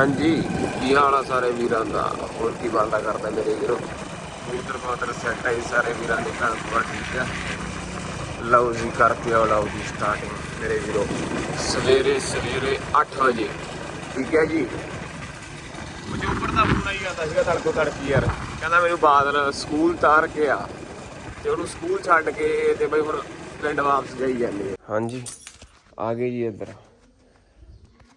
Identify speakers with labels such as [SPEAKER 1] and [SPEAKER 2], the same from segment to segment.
[SPEAKER 1] ਹਾਂਜੀ ਕੀ ਹਾਲ ਆ ਸਾਰੇ ਵੀਰਾਂ ਦਾ? ਹੋਰ ਕੀ ਬੰਦਾ ਕਰਦਾ ਮੇਰੇ ਵੀਰੋ? ਕਬੂਤਰ ਕਬੂਤਰ ਸੈੱਟ ਆਈ ਸਾਰੇ ਵੀਰਾਂ ਦੇ ਘਰ ਪੂਰਾ ਠੀਕ ਆ। ਲਓ ਜੀ ਕਰਦੇ ਹੋ ਲਓ ਜੀ ਸਟਾਰਟਿੰਗ ਮੇਰੇ ਵੀਰੋ। ਸਵੇਰੇ ਸਵੇਰੇ 8 ਵਜੇ। ਠੀਕ ਹੈ ਜੀ। ਮੈਨੂੰ ਉੱਪਰ ਦਾ ਫੋਨ ਆਈ ਜਾਂਦਾ ਸੀਗਾ ਤੜਕੋ ਤੜਕੀ ਯਾਰ। ਕਹਿੰਦਾ ਮੈਨੂੰ ਬਾਦਲ ਸਕੂਲ ਤਾਰ ਕੇ ਆ। ਤੇ ਉਹਨੂੰ ਸਕੂਲ ਛੱਡ ਕੇ ਤੇ ਬਈ ਹੁਣ ਪਿੰਡ ਵਾਪਸ ਜਾਈ ਜਾਂਦੇ ਹਾਂਜੀ। ਆ ਗਏ ਜੀ ਇੱਧਰ।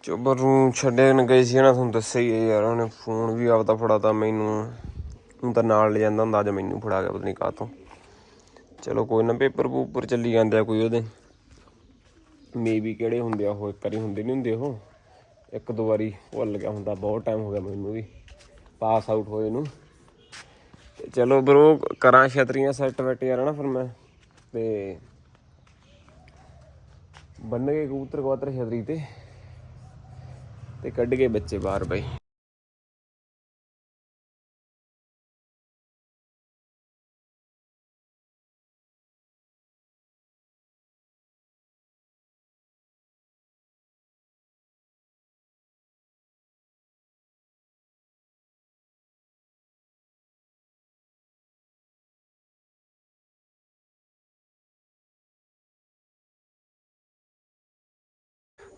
[SPEAKER 1] ਚੋਬਰ ਨੂੰ ਛੱਡਣ ਗਏ ਸੀ ਨਾ, ਤੁਹਾਨੂੰ ਦੱਸਿਆ ਹੀ ਹੈ ਯਾਰ, ਉਹਨੇ ਫੋਨ ਵੀ ਆਪਦਾ ਫੜਾਤਾ ਮੈਨੂੰ। ਹੁਣ ਤਾਂ ਨਾਲ ਲੈ ਜਾਂਦਾ ਹੁੰਦਾ, ਅੱਜ ਮੈਨੂੰ ਫੜਾ ਗਿਆ, ਪਤਾ ਨਹੀਂ ਕਾਹਤੋਂ। ਚਲੋ ਕੋਈ ਨਾ, ਪੇਪਰ ਪੂਪਰ ਚੱਲੀ ਜਾਂਦੇ ਆ ਕੋਈ ਉਹਦੇ। ਮੇਬੀ ਕਿਹੜੇ ਹੁੰਦੇ ਆ ਉਹ, ਇੱਕ ਵਾਰੀ ਹੁੰਦੇ ਨਹੀਂ ਹੁੰਦੇ ਉਹ। ਇੱਕ ਦੋ ਵਾਰੀ ਭੁੱਲ ਗਿਆ ਹੁੰਦਾ, ਬਹੁਤ ਟਾਈਮ ਹੋ ਗਿਆ ਮੈਨੂੰ ਵੀ। ਪਾਸ ਆਊਟ ਹੋਏ ਨੂੰ। ਚਲੋ ਬਰੋ ਕਰਾਂ ਛਤਰੀਆਂ ਸੈੱਟ ਵੈਟ ਯਾਰ ਨਾ ਫਿਰ ਮੈਂ। ਤੇ ਬੰਨ ਕੇ ਕਬੂਤਰ ਕਵਾਤਰ ਛਤਰੀ ਤੇ। ਤੇ ਕੱਢ ਕੇ ਬੱਚੇ ਬਾਹਰ ਬਈ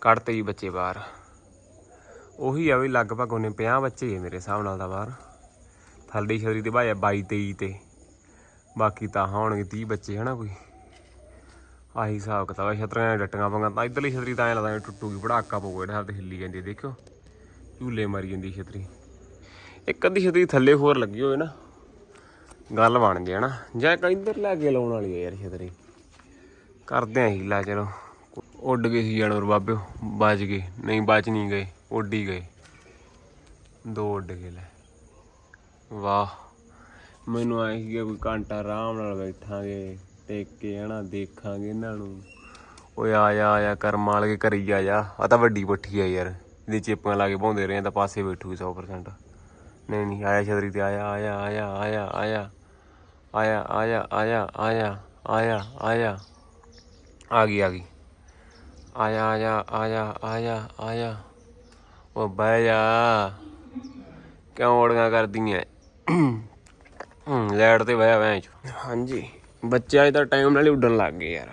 [SPEAKER 1] ਕੱਢਤੇ ਜੀ ਬੱਚੇ ਬਾਹਰ ਉਹੀ ਆ ਵੀ ਲਗਭਗ ਉਹਨੇ 50 ਬੱਚੇ ਹੀ ਮੇਰੇ ਹਿਸਾਬ ਨਾਲ ਦਾ ਬਾਹਰ। ਥੱਲੇ ਛਤਰੀ ਤੇ ਭਾਇਆ 22 23 ਤੇ। ਬਾਕੀ ਤਾਂ ਹੋਣਗੇ 30 ਬੱਚੇ ਹਨਾ ਕੋਈ। ਆਹੀ ਹਿਸਾਬ ਕਿਤਾਬ ਆ, ਛਤਰੀਆਂ ਦੀਆਂ ਡੱਟੀਆਂ ਪੰਗਾ ਤਾਂ ਇਧਰਲੀ ਛਤਰੀ ਤਾਂ ਐ ਲੱਗਦਾ ਜਿਵੇਂ ਟੁੱਟੂਗੀ ਪੜਾਕਾ ਪਊਗਾ ਇਹਦੇ ਹੱਥ ਹਿੱਲੀ ਜਾਂਦੀ ਦੇਖਿਓ। ਝੂਲੇ ਮਾਰੀ ਜਾਂਦੀ ਛਤਰੀ। ਇੱਕ ਅੱਧੀ ਛਤਰੀ ਥੱਲੇ ਹੋਰ ਲੱਗੀ ਹੋਵੇ ਨਾ ਗੱਲ ਬਣ ਜੇ ਹਨਾ। ਜਾਂ ਇੱਕ ਇੱਧਰ ਲੈ ਕੇ ਲਾਉਣ ਵਾਲੀ ਹੈ ਯਾਰ ਛਤਰੀ। ਕਰਦੇ ਆ ਹੀਲਾ ਚਲੋ। ਉੱਡ ਗਏ ਸੀ ਜਾਨਵਰ ਬਾਬਿਓ ਬਚ ਗਏ। ਨਹੀਂ ਬਚ ਨਹੀਂ ਗਏ। ਉੱਡ ਹੀ ਗਏ ਦੋ ਉੱਡ ਗਏ ਲੈ ਵਾਹ ਮੈਨੂੰ ਆਏ ਸੀਗਾ ਕੋਈ ਘੰਟਾ ਆਰਾਮ ਨਾਲ ਬੈਠਾਂਗੇ ਟੇਕ ਕੇ ਹਨਾ ਦੇਖਾਂਗੇ ਇਹਨਾਂ ਨੂੰ ਓਏ ਆ ਜਾ ਆ ਜਾ ਕਰਮ ਵਾਲੇ ਕੇ ਘਰੀ ਜਾ ਜਾ ਆ ਤਾਂ ਵੱਡੀ ਪੱਠੀ ਆ ਯਾਰ ਇਹਦੀ ਚੇਪਾਂ ਲਾ ਕੇ ਪਾਉਂਦੇ ਰਹੇ ਤਾਂ ਪਾਸੇ ਬੈਠੂਗੀ 100% ਨਹੀਂ ਨਹੀਂ ਆਇਆ ਛਤਰੀ ਤੇ ਆਇਆ ਆਇਆ ਆਇਆ ਆਇਆ ਆਇਆ ਆਇਆ ਆਇਆ ਆਇਆ ਆਇਆ ਆਇਆ ਆਇਆ ਆ ਗਈ ਆ ਗਈ ਆਇਆ ਆਇਆ ਆਇਆ ਆਇਆ ਆਇਆ ਉਹ ਬਹਿ ਜਾ। ਕਿਉਂ ਓੜੀਆਂ ਕਰਦੀਆਂ? ਲੈਟ ਤੇ ਬਹਿ ਵੈਂ ਹਾਂਜੀ। ਬੱਚੇ ਅੱਜ ਤਾਂ ਟਾਈਮ ਨਾਲ ਹੀ ਉੱਡਣ ਲੱਗ ਗਏ ਯਾਰ।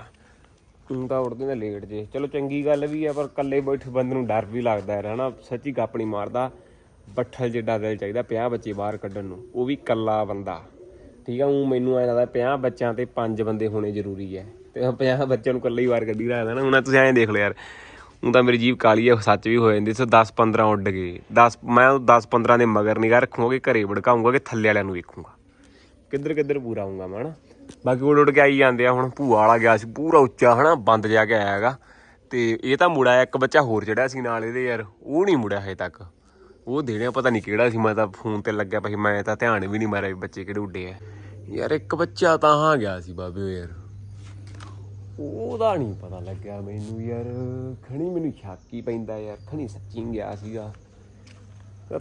[SPEAKER 1] ਹੁਣ ਤਾਂ ਉੱਡਦੇ ਨੇ ਲੇਟ ਜੇ। ਚਲੋ ਚੰਗੀ ਗੱਲ ਵੀ ਆ, ਪਰ ਇਕੱਲੇ ਬੈਠੇ ਬੰਦੇ ਨੂੰ ਡਰ ਵੀ ਲੱਗਦਾ ਹੈ ਹਨਾ? ਸੱਚੀ ਗੱਪ ਨਹੀਂ ਮਾਰਦਾ। ਬੱਠਲ ਜਿੱਡਾ ਦਿਲ ਚਾਹੀਦਾ 50 ਬੱਚੇ ਬਾਹਰ ਕੱਢਣ ਨੂੰ। ਉਹ ਵੀ ਇਕੱਲਾ ਬੰਦਾ। ਠੀਕ ਆ ਉਹ ਮੈਨੂੰ ਐ ਲੱਗਦਾ 50 ਬੱਚਿਆਂ ਤੇ 5 ਬੰਦੇ ਹੋਣੇ ਜ਼ਰੂਰੀ ਹੈ ਤੇ 50 ਬੱਚਿਆਂ ਨੂੰ ਇਕੱਲੇ ਹੀ ਬਾਹਰ ਕੱਢੀ ਰੱਖਦਾ ਨਾ। ਹੁਣ ਤੁਸੀਂ ਐਂ ਦੇਖ ਲਓ ਯਾਰ। ਹੁਣ ਤਾਂ ਮੇਰੀ ਜੀਬ ਕਾਲੀ ਹੈ ਸੱਚ ਵੀ ਹੋ ਜਾਂਦੀ ਸੋ 10 15 ਉੱਡ ਗਏ। 10 ਮੈਂ 10 15 ਦੇ ਮਗਰ ਨਿਗਾ, ਰੱਖੂਗਾ ਕਿ ਘਰੇ ਭੜਕਾਉਂਗਾ ਕਿ ਥੱਲੇ ਵਾਲਿਆਂ ਨੂੰ ਵੇਖੂਗਾ। ਕਿੱਧਰ ਕਿੱਧਰ ਪੂਰਾ ਆਉਂਗਾ ਮੈਂ, ਹਨਾ? ਬਾਕੀ ਉੱਡ ਉੱਡ ਕੇ ਆਈ ਜਾਂਦੇ ਆ, ਹੁਣ ਭੂਆ ਵਾਲਾ ਗਿਆ ਸੀ, ਪੂਰਾ ਉੱਚਾ, ਹਨਾ, ਬੰਦ ਜਾ ਕੇ ਆਇਆ ਹੈਗਾ। ਤੇ ਇਹ ਤਾਂ ਮੁੜਾ ਇੱਕ ਬੱਚਾ ਹੋਰ ਚੜਿਆ ਸੀ ਨਾਲ ਇਹਦੇ ਯਾਰ, ਉਹ ਨਹੀਂ ਮੁੜਿਆ ਹਜੇ ਤੱਕ। ਉਹ ਦੇਣਿਆ ਪਤਾ ਨਹੀਂ ਕਿਹੜਾ ਸੀ, ਮੈਂ ਤਾਂ ਫੋਨ ਤੇ ਲੱਗਿਆ ਪਈ ਮੈਂ ਤਾਂ ਧਿਆਨ ਵੀ ਨਹੀਂ ਮਾਰਿਆ ਵੀ ਬੱਚੇ ਕਿਹੜੇ ਉੱਡੇ ਆ। ਯਾਰ ਇੱਕ ਬੱਚਾ ਤਾਂ ਹਾਂ ਗਿਆ ਸੀ ਬਾਬੇ ਯਾਰ। ਉਹਦਾ ਨਹੀਂ ਪਤਾ ਲੱਗਿਆ ਮੈਨੂੰ ਯਾਰ। ਖਣੀ ਮੈਨੂੰ ਸ਼ੱਕ ਪੈਂਦਾ ਯਾਰ, ਖਣੀ ਸੱਚੀ ਗਿਆ ਸੀਗਾ।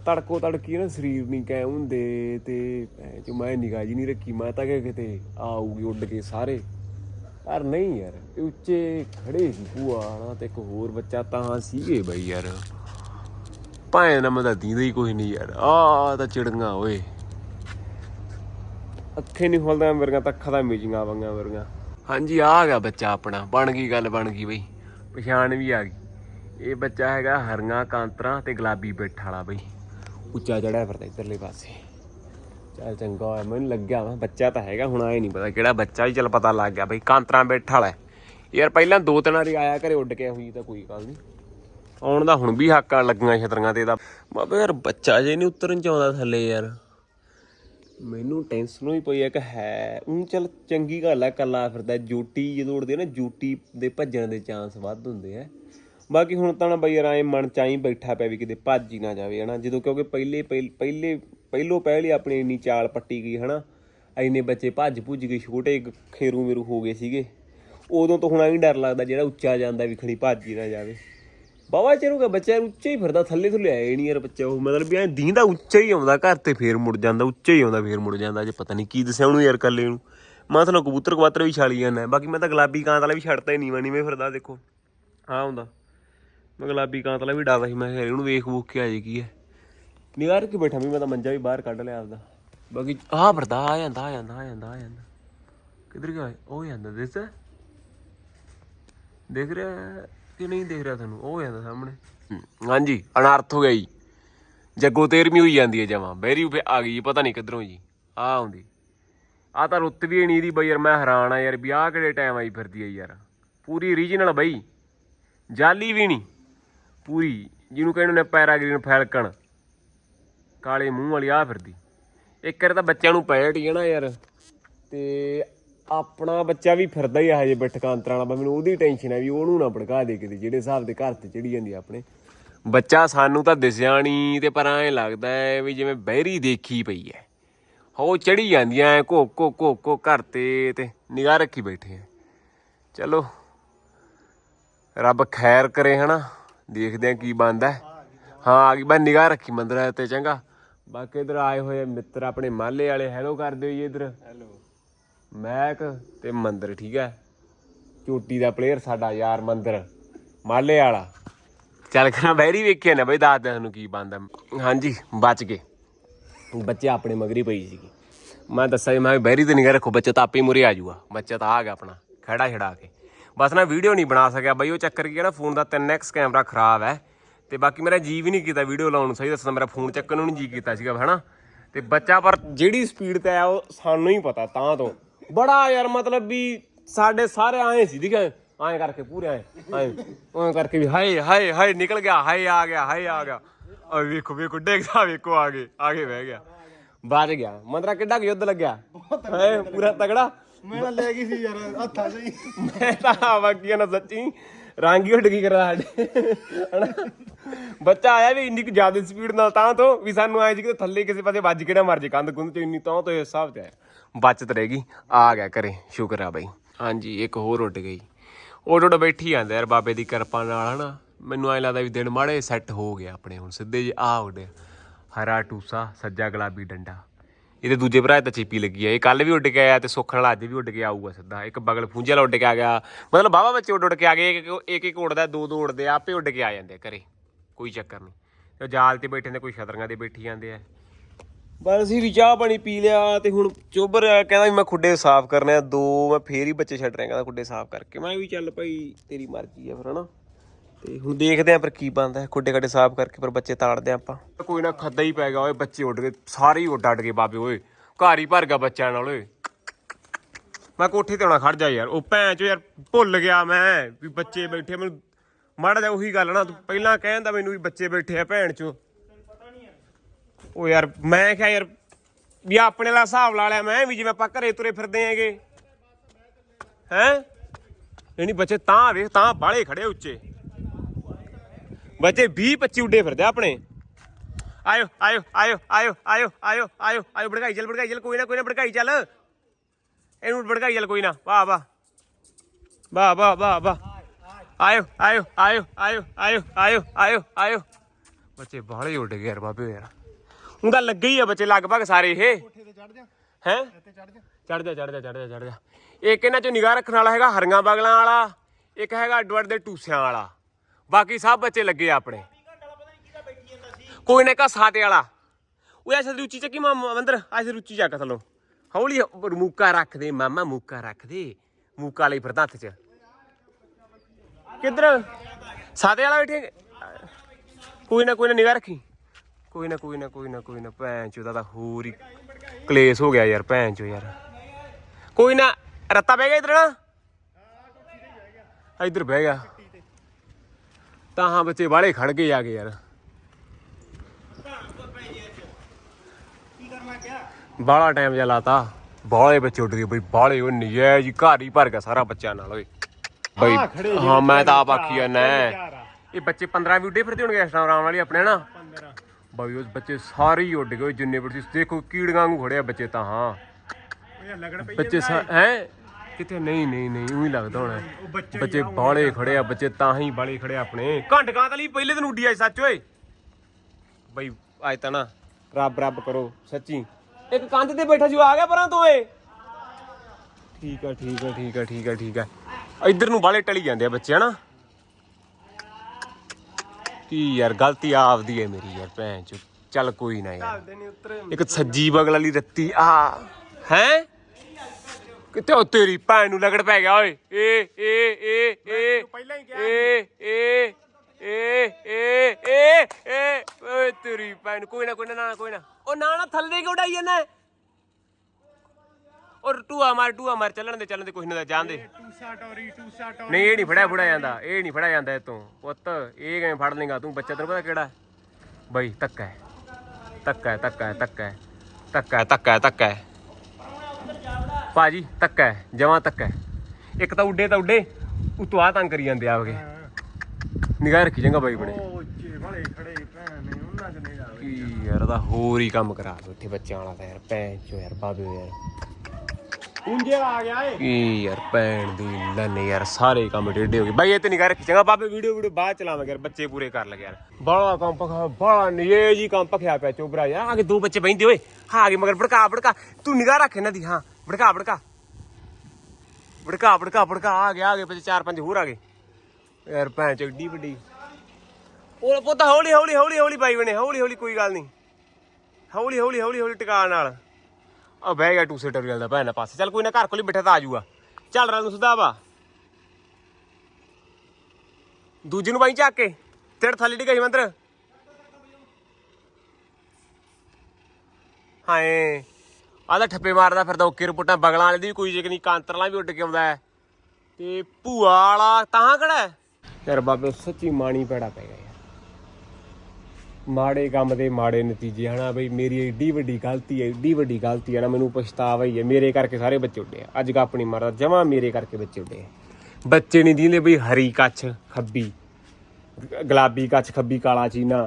[SPEAKER 1] ਤੜਕੋ ਤੜਕੀ ਨਾ ਸਰੀਰ ਨਹੀਂ ਕਾਇਮ ਹੁੰਦੇ ਤੇ ਭੈਣ ਮੈਂ ਨਿਗਾਹ ਜੀ ਨਹੀਂ ਰੱਖੀ, ਮੈਂ ਤਾਂ ਕਿ ਕਿਤੇ ਆਊਗੀ ਉੱਡ ਕੇ ਸਾਰੇ। ਪਰ ਨਹੀਂ ਯਾਰ, ਇਹ ਉੱਚੇ ਖੜੇ ਸੀ ਭੂਆ ਨਾ ਤੇ ਇੱਕ ਹੋਰ ਬੱਚਾ ਤਾਂ ਸੀਗੇ ਬਈ ਯਾਰ। ਭਾਵੇਂ ਨਾ ਮੈਂ ਤਾਂ ਦੀਂਦਾ ਹੀ ਕੋਈ ਨਹੀਂ ਯਾਰ। ਆ ਤਾਂ ਚਿੜੀਆਂ ਓਏ। ਅੱਖੇ ਨਹੀਂ ਖੁੱਲਦਾ ਮੇਰੀਆਂ ਤਾਂ ਅੱਖਾਂ ਦਾ ਮੀਜੀਆਂ ਵਾਂਗਾਂ ਮੇਰੀਆਂ ਹਾਂਜੀ, ਆ ਗਿਆ ਬੱਚਾ ਆਪਣਾ। ਬਣ ਗਈ ਗੱਲ, ਬਣ ਗਈ ਬਈ। ਪਛਾਣ ਵੀ ਆ ਗਈ। ਇਹ ਬੱਚਾ ਹੈਗਾ ਹਰੀਆਂ ਕਾਂਤਰਾਂ ਤੇ ਗੁਲਾਬੀ ਬਿੱਠ ਵਾਲਾ ਬਈ। ਉੱਚਾ ਚੜਿਆ ਫਿਰਦਾ ਇਧਰਲੇ ਪਾਸੇ। ਚੱਲ ਚੰਗਾ ਹੋਇਆ, ਮੈਨੂੰ ਲੱਗਿਆ ਵਾ, ਬੱਚਾ ਤਾਂ ਹੈਗਾ, ਹੁਣ ਆਏ ਨਹੀਂ ਪਤਾ ਕਿਹੜਾ ਬੱਚਾ ਹੀ ਚੱਲ ਪਤਾ ਲੱਗ ਗਿਆ ਬਈ, ਕਾਂਤਰਾ ਬਿੱਠ ਵਾਲਾ ਹੈ। ਯਾਰ ਪਹਿਲਾਂ ਦੋ ਤਿੰਨ ਵਾਰੀ ਆਇਆ ਘਰੇ ਉੱਡ ਕੇ ਹੋਈ ਤਾਂ ਕੋਈ ਗੱਲ ਨਹੀਂ ਆਉਣ ਦਾ ਹੁਣ ਵੀ ਹੱਕਾਂ ਲੱਗੀਆਂ ਛਤਰੀਆਂ ਤੇ ਇਹਦਾ। ਬਾਬਾ ਯਾਰ ਬੱਚਾ ਜੇ ਨਹੀਂ ਉਤਰਨ ਚ ਆਉਂਦਾ ਥੱਲੇ ਯਾਰ। ਮੈਨੂੰ ਟੈਨਸ਼ਨ ਹੋਈ ਪਈ ਹੈ ਕਿ ਹੈ ਉਹ ਚੱਲ ਚੰਗੀ ਗੱਲ ਹੈ ਕੱਲਾ ਫਿਰਦਾ, ਜੂਟੀ ਜਦੋਂ ਉੜਦੇ ਨਾ, ਜੋਟੀ ਦੇ ਭੱਜਣ ਦੇ ਚਾਂਸ ਵੱਧ ਹੁੰਦੇ ਆ। ਬਾਕੀ ਹੁਣ ਤਾਂ ਨਾ ਬਈ ਯਾਰ ਐ ਮਨ ਚ ਆਈ ਬੈਠਾ ਪਿਆ ਵੀ ਕਿਤੇ ਭੱਜ ਹੀ ਨਾ ਜਾਵੇ, ਹਨਾ। ਜਦੋਂ ਕਿਉਂਕਿ ਪਹਿਲੇ ਪਹਿ- ਪਹਿਲੇ, ਪਹਿਲੋ ਪਹਿਲੇ ਆਪਣੀ ਇੰਨੀ ਚਾਲ ਪੱਟੀ ਗਈ, ਹਨਾ। ਐਨੇ ਬੱਚੇ ਭੱਜ ਭੁੱਜ ਗਏ, ਛੋਟੇ ਖੇਰੂ ਮੇਰੂ ਹੋ ਗਏ ਸੀਗੇ। ਉਦੋਂ ਤੋਂ ਹੁਣ ਐਂ ਡਰ ਲੱਗਦਾ ਜਿਹੜਾ ਉੱਚਾ ਜਾਂਦਾ ਵੀ ਖਣੀ ਭੱਜ ਹੀ ਨਾ ਜਾਵੇ। ਬਾਬਾ ਚਿਰੂਗਾ ਬੱਚਾ ਯਾਰ ਉੱਚਾ ਹੀ ਫਿਰਦਾ, ਥੱਲੇ ਥੱਲੇ ਆਇਆ ਨਹੀਂ ਯਾਰ ਬੱਚਾ ਉਹ। ਮਤਲਬ ਵੀ ਐ ਦੀਂਦਾ ਉੱਚਾ ਹੀ ਆਉਂਦਾ ਘਰ ਤੇ ਫੇਰ ਮੁੜ ਜਾਂਦਾ, ਉੱਚਾ ਹੀ ਆਉਂਦਾ, ਫੇਰ ਮੁੜ ਜਾਂਦਾ, ਜੇ ਪਤਾ ਨਹੀਂ ਕੀ ਦੱਸਿਆ ਉਹਨੂੰ ਯਾਰ ਕੱਲੇ ਨੂੰ। ਮੈਂ ਤੁਹਾਨੂੰ ਕਬੂਤਰ ਕਬੂਤਰ ਵੀ ਛਾਲੀ ਜਾਂਦਾ, ਬਾਕੀ ਮੈਂ ਤਾਂ ਗੁਲਾਬੀ ਕਾਂਤ ਵਾਲਾ ਵੀ ਛੱਡਦਾ ਹੀ ਨੀਵਾਂ ਨੀਵੇਂ ਫਿਰਦਾ ਦੇਖੋ। ਆ ਹੁੰਦਾ। ਮੈਂ ਗੁਲਾਬੀ ਕਾਂਤ ਵਾਲਾ ਵੀ ਡਰਦਾ ਸੀ, ਮੈਂ ਕਿਹਾ ਯਾਰ ਇਹਨੂੰ ਵੇਖ ਵੂਖ ਕੇ ਆ ਜੇ ਕੀ ਹੈ। ਨਿਗਾਰ ਕੇ ਬੈਠਾ ਵੀ ਮੈਂ ਤਾਂ ਮੰਜਾ ਵੀ ਬਾਹਰ ਕੱਢ ਲਿਆ ਆਪਦਾ। ਬਾਕੀ ਆਹ ਫਿਰਦਾ, ਆ ਜਾਂਦਾ ਆ ਜਾਂਦਾ ਆ ਜਾਂਦਾ ਆ ਜਾਂਦਾ। ਕਿੱਧਰ ਗਿਆ ਉਹ ਜਾਂਦਾ, ਦਿਸ। ਦੇਖ ਰਿਹਾ ਕਿ ਨਹੀਂ ਦੇਖ ਰਿਹਾ ਤੁਹਾਨੂੰ, ਉਹ ਜਾਂਦਾ ਸਾਹਮਣੇ। ਹਾਂਜੀ ਅਨਰਥ ਹੋ ਗਿਆ ਜੀ। ਜੱਗੋ ਤੇਰਵੀਂ ਹੋਈ ਜਾਂਦੀ ਹੈ ਜਮਾ। ਬੈਰੀ ਫੇ ਆ ਗਈ ਪਤਾ ਨਹੀਂ ਕਿੱਧਰੋਂ ਜੀ। ਆ ਆਉਂਦੀ। ਆ ਤਾਂ ਰੁੱਤ ਵੀ ਨਹੀਂ ਦੀ ਬਈ ਯਾਰ, ਮੈਂ ਹੈਰਾਨ ਆ ਯਾਰ ਵੀ ਆਹ ਕਿਹੜੇ ਟਾਈਮ ਆਈ ਫਿਰਦੀ ਹੈ ਯਾਰ। ਪੂਰੀ ਰੀਜਨਲ ਬਈ। ਜਾਲੀ ਵੀ ਨਹੀਂ ਪੂਰੀ, ਜਿਹਨੂੰ ਕਹਿੰਦੇ ਨੇ ਪੈਰਾਗ੍ਰੀਨ ਫੈਲਕਣ। ਕਾਲੇ ਮੂੰਹ ਵਾਲੀ ਆ ਫਿਰਦੀ। ਇੱਕ ਵਾਰ ਤਾਂ ਬੱਚਿਆਂ ਨੂੰ ਪੈਟ ਹੀ ਨਾ ਯਾਰ। ਤੇ ਆਪਣਾ ਬੱਚਾ ਵੀ ਫਿਰਦਾ ਹੀ ਆ ਹਜੇ ਬਿਠਕਾਂਤਰਾਂ ਵਾਲਾ ਮੈਨੂੰ ਉਹਦੀ ਟੈਨਸ਼ਨ ਹੈ ਵੀ ਉਹਨੂੰ ਨਾ ਭੜਕਾ ਦੇ ਕਿਤੇ, ਜਿਹੜੇ ਹਿਸਾਬ ਦੇ ਘਰ ਤੇ ਚੜੀ ਜਾਂਦੀ ਆਪਣੇ। ਬੱਚਾ ਸਾਨੂੰ ਤਾਂ ਦਿਸਿਆ ਨਹੀਂ ਤੇ ਪਰ ਐਂ ਲੱਗਦਾ ਹੈ ਵੀ ਜਿਵੇਂ ਬਹਿਰੀ ਦੇਖੀ ਪਈ ਹੈ। ਹੋ ਚੜੀ ਜਾਂਦੀਆਂ ਐ ਘੋ ਘੋ ਘੋ ਘੋ ਘਰ ਤੇ ਤੇ ਨਿਗਾਹ ਰੱਖੀ ਬੈਠੇ ਆ। ਚਲੋ, ਰੱਬ ਖੈਰ ਕਰੇ, ਹਨਾ? ਦੇਖਦੇ ਆ ਕੀ ਬਣਦਾ ਹਾਂ। ਆ ਗਈ, ਬਸ ਨਿਗਾਹ ਰੱਖੀ ਮੰਦਰ ਤੇ, ਚੰਗਾ। ਬਾਕੀ ਇਧਰ ਆਏ ਹੋਏ ਮਿੱਤਰ, ਆਪਣੇ ਮਾਲੇ ਵਾਲੇ, ਹੈਲੋ ਕਰ ਦਿਓ ਜੀ ਇਧਰ। ਹੈਲੋ। ਮਹਿਕ ਤੇ ਮੰਦਰ, ਠੀਕ ਹੈ? ਚੋਟੀ ਦਾ ਪਲੇਅਰ ਸਾਡਾ ਯਾਰ ਮੰਦਰ, ਮਾਲੇ ਵਾਲਾ। ਚੱਲ ਕਰਾਂ ਬੈਰੀ ਵੇਖਿਆ ਨਾ ਬਈ, ਦੱਸ ਦੇ ਤੁਹਾਨੂੰ ਕੀ ਬਣਦਾ। ਹਾਂਜੀ, ਬਚ ਗਏ। ਬੱਚੇ ਆਪਣੇ ਮਗਰੀ ਪਈ ਸੀਗੀ। ਮੈਂ ਦੱਸਿਆ ਜੀ ਮੈਂ ਕਿਹਾ ਬੈਰੀ ਤੇ ਨਿਗਾਹ ਰੱਖੋ, ਬੱਚਾ ਤਾਂ ਆਪੇ ਮੁਰੇ ਆ ਜਾਊਗਾ। ਬੱਚਾ ਤਾਂ ਆ ਗਿਆ ਆਪਣਾ, ਖੜਾ ਛੜਾ ਕੇ। ਬਸ ਨਾ ਵੀਡੀਓ ਨਹੀਂ ਬਣਾ ਸਕਿਆ ਬਈ, ਉਹ ਚੱਕਰ ਕੀ ਹੈ ਨਾ ਫੋਨ ਦਾ 3x ਕੈਮਰਾ ਖਰਾਬ ਹੈ। ਤੇ ਬਾਕੀ ਮੇਰਾ ਜੀ ਵੀ ਨਹੀਂ ਕੀਤਾ ਵੀਡੀਓ ਲਾਉਣ ਨੂੰ, ਸਹੀ ਦੱਸਣਾ ਮੇਰਾ ਫੋਨ ਚੱਕਣ ਨੂੰ ਨਹੀਂ ਜੀ ਕੀਤਾ ਸੀਗਾ, ਹਨਾ? ਤੇ ਬੱਚਾ ਪਰ ਜਿਹੜੀ ਸਪੀਡ ਤੇ ਆਇਆ, ਉਹ ਸਾਨੂੰ ਹੀ ਪਤਾ, ਤਾਂ ਤੋਂ। ਬੜਾ ਯਾਰ ਮਤਲਬ ਵੀ ਸਾਡੇ ਸਾਰੇ ਆਏ ਸੀ ਦਿਖੇ ਐਂ ਕਰਕੇ ਪੂਰੇ ਐਂ ਐਂ ਐਂ ਕਰਕੇ ਵੀ ਹਾਏ ਹਾਏ ਹਾਏ ਨਿਕਲ ਗਿਆ ਹਾਏ ਆ ਗਿਆ ਹਾਏ ਆ ਗਿਆ। ਆ ਵੇਖੋ ਵੇਖੋ ਡੇਗਦਾ ਵੇਖੋ ਆ ਗਏ ਆ ਕੇ ਬਹਿ ਗਿਆ। ਬਾਜ ਗਿਆ। ਮੰਦਰਾ ਕਿੱਡਾ ਕੁ ਯੁੱਧ ਲੱਗਿਆ? ਹਾਏ ਪੂਰਾ ਤਗੜਾ
[SPEAKER 2] ਮੈਂ ਤਾਂ ਲੈ ਗਈ ਸੀ ਯਾਰ ਹੱਥਾਂ 'ਚ ਹੀ।
[SPEAKER 1] ਮੈਂ ਤਾਂ ਬਾਕੀਆਂ ਨਾਲ ਸੱਚੀ ਰੰਗ ਉੱਡ ਗਈ ਕਰਾ ਸਾਡੇ। ਹਨਾ? ਬੱਚਾ ਆਇਆ ਵੀ ਇੰਨੀ ਕੁ ਜ਼ਿਆਦਾ ਸਪੀਡ ਨਾਲ ਤਾਂ ਤੋਂ ਵੀ ਸਾਨੂੰ ਆਏ ਸੀ ਕਿ ਥੱਲੇ ਕਿਸੇ ਪਾਸੇ ਵੱਜ ਕਿਹੜਾ ਮਰ ਜੇ ਕੰਧ ਕੁੰਧ ਚ ਇੰਨੀ ਤਾਂ ਤੋਂ ਇਸ ਹਿਸਾਬ ਤੇ ਆਇਆ। ਬਚਤ ਰਹਿ ਗਈ। ਆ ਗਿਆ ਘਰੇ ਸ਼ੁਕਰ ਆ ਬਾਈ। ਹਾਂਜੀ ਇੱਕ ਹੋਰ ਉੱਡ ਗਈ। ਉੱਡ ਉੱਡ ਬੈਠੀ ਜਾਂਦਾ ਯਾਰ ਬਾਬੇ ਦੀ ਕਿਰਪਾ ਨਾਲ ਹਨਾ? ਮੈਨੂੰ ਐ ਲੱਗਦਾ ਵੀ ਦਿਨ ਮਾੜੇ ਸੈੱਟ ਹੋ ਗਿਆ ਆਪਣੇ ਹੁਣ ਸਿੱਧੇ ਜੇ ਆ ਉੱਡਿਆ ਹਰਾ ਟੂਸਾ ਸੱਜਾ ਗੁਲਾਬੀ ਡੰਡਾ। ਇਹਦੇ ਦੂਜੇ ਭਰਾ ਤਾਂ ਚੀਪੀ ਲੱਗੀ ਆ। ਇਹ ਕੱਲ ਵੀ ਉੱਡ ਕੇ ਆਇਆ ਤੇ ਸੁੱਖ ਨਾਲ ਅੱਜ ਵੀ ਉੱਡ ਕੇ ਆਊਗਾ ਸਿੱਧਾ। ਇੱਕ ਬਗਲ ਫੂੰਜੇ ਵਾਲਾ ਉੱਡ ਕੇ ਆ ਗਿਆ। ਮਤਲਬ ਬਾਬਾ ਬੱਚੇ ਉੱਡ ਉੱਡ ਕੇ ਆ ਗਏ ਇੱਕ ਇੱਕ ਇੱਕ ਉੱਡਦਾ ਦੋ ਦੋ ਉੱਡਦੇ ਆ, ਆਪੇ ਉੱਡ ਕੇ ਆ ਜਾਂਦੇ ਆ ਘਰੇ। ਕੋਈ ਚੱਕਰ ਨਹੀਂ। ਤੇ ਜਾਲ ਤੇ ਬੈਠੇ ਨੇ ਕੋਈ ਛਤਰੀਆਂ ਤੇ ਬੈਠੀ ਜਾਂਦੇ ਆ। ਬਸ ਅਸੀਂ ਵੀ ਚਾਹ ਪਾਣੀ ਪੀ ਲਿਆ ਤੇ ਹੁਣ ਚੋਬਰ ਕਹਿੰਦਾ ਵੀ ਮੈਂ ਖੁੱਡੇ ਸਾਫ਼ ਕਰਨੇ ਆ, ਦੋ, ਮੈਂ ਫੇਰ ਹੀ ਬੱਚੇ ਛੱਡ ਰਿਹਾ, ਕਹਿੰਦਾ ਖੁੱਡੇ ਸਾਫ਼ ਕਰਕੇ। ਮੈਂ ਵੀ ਚੱਲ ਭਾਈ, ਤੇਰੀ ਮਰਜ਼ੀ ਆ ਫਿਰ, ਹਨਾ? ਤੇ ਹੁਣ ਦੇਖਦੇ ਆਂ ਪਰ ਕੀ ਬਣਦਾ ਖੁੱਡੇ ਖੱਡੇ ਸਾਫ਼ ਕਰਕੇ ਪਰ ਬੱਚੇ ਤਾੜਦੇ ਆਂ ਆਪਾਂ। ਕੋਈ ਨਾ ਖੱਦਾ ਹੀ ਪੈ ਗਿਆ, ਓਏ, ਬੱਚੇ ਉੱਡ ਗਏ, ਸਾਰੇ ਹੀ ਉੱਡ ਅੱਡ ਗਏ ਬਾਬੇ, ਓਏ। ਘਰ ਹੀ ਭਰ ਗਿਆ ਬੱਚਿਆਂ ਨਾਲ, ਓਏ। ਮੈਂ ਕੋਠੇ ਤੇ ਆਉਣਾ, ਖੜ ਜਾ ਯਾਰ। ਉਹ ਭੈਣ ਚੋ ਯਾਰ ਭੁੱਲ ਗਿਆ ਮੈਂ ਵੀ ਬੱਚੇ ਬੈਠੇ ਮੈਨੂੰ ਮਾੜਾ ਜਿਹਾ ਉਹੀ ਗੱਲ ਨਾ, ਤੂੰ ਪਹਿਲਾਂ ਕਹਿੰਦਾ ਮੈਨੂੰ ਵੀ ਬੱਚੇ ਬੈਠੇ ਆ ਭੈਣ ਚੋ। ਉਹ ਯਾਰ ਮੈਂ ਕਿਹਾ ਯਾਰ ਵੀ ਆਪਣੇ ਦਾ ਹਿਸਾਬ ਲਾ ਲਿਆ ਮੈਂ ਵੀ ਜਿਵੇਂ ਆਪਾਂ ਘਰੇ ਤੁਰੇ ਫਿਰਦੇ ਹੈਗੇ ਹੈ ਨਹੀਂ ਬੱਚੇ ਤਾਂ ਵੇਖ ਤਾਂ ਬਾਲੇ ਖੜੇ ਉੱਚੇ ਬੱਚੇ 20 25 ਉੱਡੇ ਫਿਰਦੇ ਆਪਣੇ ਆਇਓ ਆਇਓ ਆਇਓ ਆਇਓ ਆਇਓ ਆਇਓ ਆਇਓ ਆਇਓ ਭੜਕਾਈ ਚੱਲ ਭੜਕਾਈ ਚੱਲ ਕੋਈ ਨਾ ਕੋਈ ਨਾ ਭੜਕਾਈ ਚੱਲ ਇਹਨੂੰ ਭੜਕਾਈ ਚੱਲ ਕੋਈ ਨਾ ਵਾਹ ਵਾਹ ਵਾਹ ਵਾਹ ਵਾਹ ਵਾਹ ਆਇਓ ਆਇਓ ਆਇਓ ਆਇਓ ਆਇਓ ਆਇਓ ਆਇਓ ਆਇਓ ਬੱਚੇ ਬਾਹਲੇ ਉੱਡ ਗਏ ਯਾਰ ਬਾਬੇ ਯਾਰ ਹੁੰਦਾ ਲੱਗੇ ਹੀ ਆ ਬੱਚੇ ਲਗਭਗ ਸਾਰੇ ਇਹ।
[SPEAKER 2] ਕੋਠੇ ਤੇ ਚੜ ਜਾ।
[SPEAKER 1] ਹੈ?
[SPEAKER 2] ਚੜ ਜਾ।
[SPEAKER 1] ਚੜ ਜਾ ਚੜ ਜਾ ਚੜ ਜਾ ਚੜ ਜਾ। ਇੱਕ ਇਹਨਾਂ ਚੋਂ ਨਿਗਾਹ ਰੱਖਣ ਵਾਲਾ ਹੈਗਾ ਹਰੀਆਂ ਬਗਲਾਂ ਵਾਲਾ ਇੱਕ ਹੈਗਾ ਅੱਡਵੜ ਦੇ ਟੂਸਿਆਂ ਵਾਲਾ। ਬਾਕੀ ਸਭ ਬੱਚੇ ਲੱਗੇ ਆ ਆਪਣੇ। ਕੋਈ ਨਾ ਕਾ ਸਾਤੇ ਵਾਲਾ। ਉਹ ਐਸੇ ਰੁਚੀ ਚੱਕੀ ਮਾਮਾ ਮੰਦਰ ਐਸੇ ਰੁਚੀ ਚੱਕ ਥੱਲੋਂ। ਹੌਲੀ ਮੂਕਾ ਰੱਖ ਦੇ ਮਾਮਾ ਮੂਕਾ ਰੱਖ ਦੇ। ਮੂਕਾ ਲਈ ਫਿਰਦਾ ਹੱਥ 'ਚ। ਕਿੱਧਰ? ਸਾਤੇ ਵਾਲਾ ਬੈਠੇ। ਕੋਈ ਨਾ ਕੋਈ ਨਾ ਨਿਗਾਹ ਰੱਖੀ। ਕੋਈ ਨਾ ਕੋਈ ਨਾ ਕੋਈ ਨਾ ਕੋਈ ਨਾ ਭੈਣ ਚੋਦਾ ਤਾਂ ਹੋਰ ਹੀ ਕਲੇਸ਼ ਹੋ ਗਿਆ ਯਾਰ ਭੈਣ ਚੋ ਯਾਰ। ਕੋਈ ਨਾ ਰੱਤਾ ਬਹਿ ਗਿਆ ਇਧਰ ਨਾ। ਇਧਰ ਬਹਿ ਗਿਆ। ਤਾਂ ਹਾਂ ਬੱਚੇ ਬਾਹਲੇ ਖੜ ਗਏ ਆ ਗਏ ਯਾਰ। ਬਾਹਲਾ ਟਾਈਮ ਜਿਹਾ ਲਾਤਾ। ਬਾਹਲੇ ਬੱਚੇ ਉੱਡ ਗਏ ਬਈ ਬਾਹਲੇ ਉਹ ਨਜਾਇਜ਼ ਘਰ ਹੀ ਭਰ ਗਿਆ ਸਾਰਾ ਬੱਚਿਆਂ ਨਾਲ ਓਏ। ਬਈ ਹਾਂ ਮੈਂ ਤਾਂ ਆਪ ਆਖੀ ਜਾਂਦਾ। ਇਹ ਬੱਚੇ 15 ਵੀ ਉੱਡੇ ਫਿਰਦੇ ਹੋਣਗੇ ਇੰਸਟਾਗ੍ਰਾਮ ਵਾਲੀ ਆਪਣੇ ਨਾ
[SPEAKER 2] 15
[SPEAKER 1] ਬਈ ਉਸ ਬੱਚੇ ਸਾਰੇ ਹੀ ਉੱਡ ਗਏ ਜਿੰਨੇ ਬੱਚੇ ਦੇਖੋ ਕੀੜੀਆਂ ਵਾਂਗੂ ਖੜਿਆ ਬੱਚੇ ਤਾਂ ਹਾਂ। ਬੱਚੇ ਹੈ? ਕਿਤੇ ਨਹੀਂ ਨਹੀਂ ਨਹੀਂ ਉਹੀ ਲੱਗਦਾ ਹੋਣਾ।
[SPEAKER 2] ਬੱਚੇ
[SPEAKER 1] ਬਾਲੇ ਖੜੇ ਆ। ਬੱਚੇ ਤਾਂ ਹੀ ਬਾਲੇ ਖੜੇ ਆਪਣੇ। ਘੰਟਕਾਂ ਤਾਂ ਲਈ ਪਹਿਲੇ ਦਿਨ ਉੱਡੀ ਆਈ ਸੱਚ ਓਏ। ਬਈ ਅੱਜ ਤਾਂ ਨਾ। ਰੱਬ ਰੱਬ ਕਰੋ ਸੱਚੀ। ਇੱਕ ਕੰਧ ਤੇ ਬੈਠਾ ਉਹ ਆ ਗਿਆ ਪਰਾਂ ਤੋਂ ਏ ਠੀਕ ਆ ਠੀਕ ਆ ਠੀਕ ਆ ਠੀਕ ਆ ਠੀਕ ਆ। ਇੱਧਰ ਨੂੰ ਬਾਲੇ ਟਲੀ ਜਾਂਦੇ ਆ ਬੱਚੇ ਹਨਾ? ਕੀ ਯਾਰ ਗਲਤੀ ਆਪਦੀ ਹੈ ਮੇਰੀ ਯਾਰ ਭੈਣ ਚ। ਚੱਲ ਕੋਈ ਨਾ ਯਾਰ। ਇੱਕ ਸੱਜੀ ਬਗਲ ਵਾਲੀ ਰੱਤੀ ਆ। ਹੈ? ਕਿਤੇ ਉਹ ਤੇਰੀ ਭੈਣ ਨੂੰ ਲਗੜ ਪੈ ਗਿਆ ਓਏ? ਏ ਏ ਏ ਏ
[SPEAKER 2] ਪਹਿਲਾਂ ਹੀ
[SPEAKER 1] ਏ ਏ ਏ ਏ ਏ ਏ ਓਏ ਤੇਰੀ ਭੈਣ ਕੋਈ ਨਾ ਕੋਈ ਨਾ ਨਾ ਕੋਈ ਨਾ। ਉਹ ਨਾ ਨਾ ਥੱਲੇ ਕਿਉਂ ਉਡਾਈ ਜਾਂਦਾ? ਔਰ ਟੂਆ ਮਾਰ ਟੂਆ ਮਾਰ ਚੱਲਣ ਦੇ ਚੱਲਣ ਦੇ ਕੁਛ ਨਾ ਜਾਣ ਦੇ।
[SPEAKER 2] ਟੂਸਾ ਟੋਰੀ ਟੂਸਾ ਟੋਰੀ
[SPEAKER 1] ਨਹੀਂ ਇਹ ਨਹੀਂ ਫੜਿਆ ਫੁੜਿਆ ਜਾਂਦਾ ਇਹ ਨਹੀਂ ਫੜਿਆ ਜਾਂਦਾ ਇਤੋਂ ਪੁੱਤ ਇਹ ਕਿਵੇਂ ਫੜ ਲੇਗਾ ਤੂੰ? ਬੱਚਾ ਤੈਨੂੰ ਪਤਾ ਕਿਹੜਾ? ਬਈ ਧੱਕਾ ਹੈ। ਧੱਕਾ ਹੈ ਧੱਕਾ ਹੈ ਧੱਕਾ ਹੈ। ਧੱਕਾ ਹੈ ਧੱਕਾ ਹੈ ਧੱਕਾ ਹੈ। ਭਾਜੀ ਧੱਕਾ ਹੈ ਜਮਾਂ ਧੱਕਾ ਹੈ। ਇੱਕ ਤਾਂ ਉੱਡੇ ਤਾਂ ਉੱਡੇ ਉਤੋਂ ਆ ਤੰਗ ਕਰੀ ਜਾਂਦੇ ਆਵਗੇ ਨਿਗਾਹ ਰੱਖੀ ਚੰਗਾ ਬਾਈ ਬਣੇ।
[SPEAKER 2] ਉਹ ਉੱਚੇ ਵਾਲੇ ਖੜੇ ਭੈਣ ਨੇ ਉਹਨਾਂ ਚ ਨਹੀਂ ਜਾਵੇ
[SPEAKER 1] ਕੀ ਯਾਰ ਦਾ ਹੋਰ ਹੀ ਕੰਮ ਕਰਾ ਬੈਠੇ ਬੱਚਿਆਂ ਵਾਲਾ ਤਾਂ ਯਾਰ ਭੈਣ ਚੋ ਯਾਰ ਬਾਬੇ ਯਾਰ।
[SPEAKER 2] ਉਂਝੇ ਆ ਗਿਆ ਏ।
[SPEAKER 1] ਕੀ ਯਾਰ, ਭੈਣ ਦੀ ਲੰਨੇ ਯਾਰ, ਸਾਰੇ ਕੰਮ ਡੇਡੇ ਹੋ ਗਏ। ਬਾਈ, ਇਹ ਤੇ ਨਿਗਾਹ ਰੱਖੀ। ਚੰਗਾ, ਬਾਬੇ, ਵੀਡੀਓ ਵੀਡੀਓ ਬਾਅਦ ਚਲਾਵਾਂਗੇ ਯਾਰ, ਬੱਚੇ ਪੂਰੇ ਕਰ ਲਗੇ ਯਾਰ। ਬੜਾ ਕੰਮ ਪਖਾ ਬੜਾ ਨਿਏ ਜੀ ਕੰਮ ਪਖਿਆ ਪਿਆ ਚੋਬਰਾ ਯਾਰ ਆਗੇ ਦੋ ਬੱਚੇ ਬੈਂਦੇ ਓਏ। ਹਾਂ ਆਗੇ ਮਗਰ ਭੜਕਾ ਭੜਕਾ। ਤੂੰ ਨਿਗਾਹ ਰੱਖ ਇਹਨਾਂ ਦੀ, ਹਾਂ। ਭੜਕਾ ਭੜਕਾ। ਭੜਕਾ ਭੜਕਾ ਭੜਕਾ। ਆ ਗਿਆ ਆਗੇ ਪਿੱਛੇ ਚਾਰ ਪੰਜ ਹੋਰ ਆ ਗਏ। ਯਾਰ, ਭੈਣ ਚ ਵੱਡੀ। ਉਹ ਪੁੱਤ, ਹੌਲੀ ਹੌਲੀ ਹੌਲੀ ਹੌਲੀ ਬਾਈ ਬਣੇ। ਹੌਲੀ ਹੌਲੀ ਕੋਈ ਗੱਲ ਨਹੀਂ। ਹੌਲੀ ਹੌਲੀ ਹੌਲੀ ਹੌਲੀ ਟਿਕਾ ਨਾਲ। ਆ ਬਹਿ ਗਿਆ ਟੂ ਸੀਟਰ ਗੱਲ ਦਾ ਭੈਣ ਪਾਸੇ। ਚੱਲ ਕੋਈ ਨਾ ਘਰ ਕੋਲ ਹੀ ਬੈਠਾ ਤਾਂ ਆ ਜਾਊਗਾ। ਚੱਲ ਰਾਂ ਨੂੰ ਸੁਧਾ ਵਾ। ਦੂਜੇ ਨੂੰ ਬਾਈ ਚੱਕ ਕੇ। ਤੇਰੇ ਥੱਲੇ ਡਿੱਗਾ ਮੰਦਰ। ਹਾਏ। ਆਦਾ ਠੱਪੇ ਮਾਰਦਾ ਫਿਰਦਾ ਓਕੇ ਰਿਪੋਰਟਾਂ ਬਗਲਾਂ ਵਾਲੇ ਦੀ ਵੀ ਕੋਈ ਜਿਕ ਨਹੀਂ ਕਾਂਤਰਲਾਂ ਵੀ ਉੱਡ ਕੇ ਆਉਂਦਾ ਹੈ। ਤੇ ਭੂਆ ਵਾਲਾ ਤਾਂ ਖੜਾ ਹੈ? ਯਾਰ ਬਾਬੇ, ਸੱਚੀ ਮਾਣੀ ਪੈੜਾ ਪੈ ਗਿਆ ਮਾੜੇ ਕੰਮ ਦੇ ਮਾੜੇ ਨਤੀਜੇ ਹਨਾ ਬਈ ਮੇਰੀ ਏਡੀ ਵੱਡੀ ਗਲਤੀ ਹੈ ਏਡੀ ਵੱਡੀ ਗਲਤੀ ਹੈ ਨਾ ਮੈਨੂੰ ਪਛਤਾਵਾ ਹੀ ਹੈ ਮੇਰੇ ਕਰਕੇ ਸਾਰੇ ਬੱਚੇ ਉੱਡੇ ਆ ਅੱਜ ਕੱਪ ਆਪਣੀ ਮਾਰਦਾ ਜਮਾ ਮੇਰੇ ਕਰਕੇ ਬੱਚੇ ਉੱਡੇ ਆ। ਬੱਚੇ ਨਹੀਂ ਦੀਂਦੇ ਬਈ ਹਰੀ ਕੱਛ ਖੱਬੀ ਗ- ਗੁਲਾਬੀ ਕੱਛ ਖੱਬੀ ਕਾਲਾ ਚੀਨਾ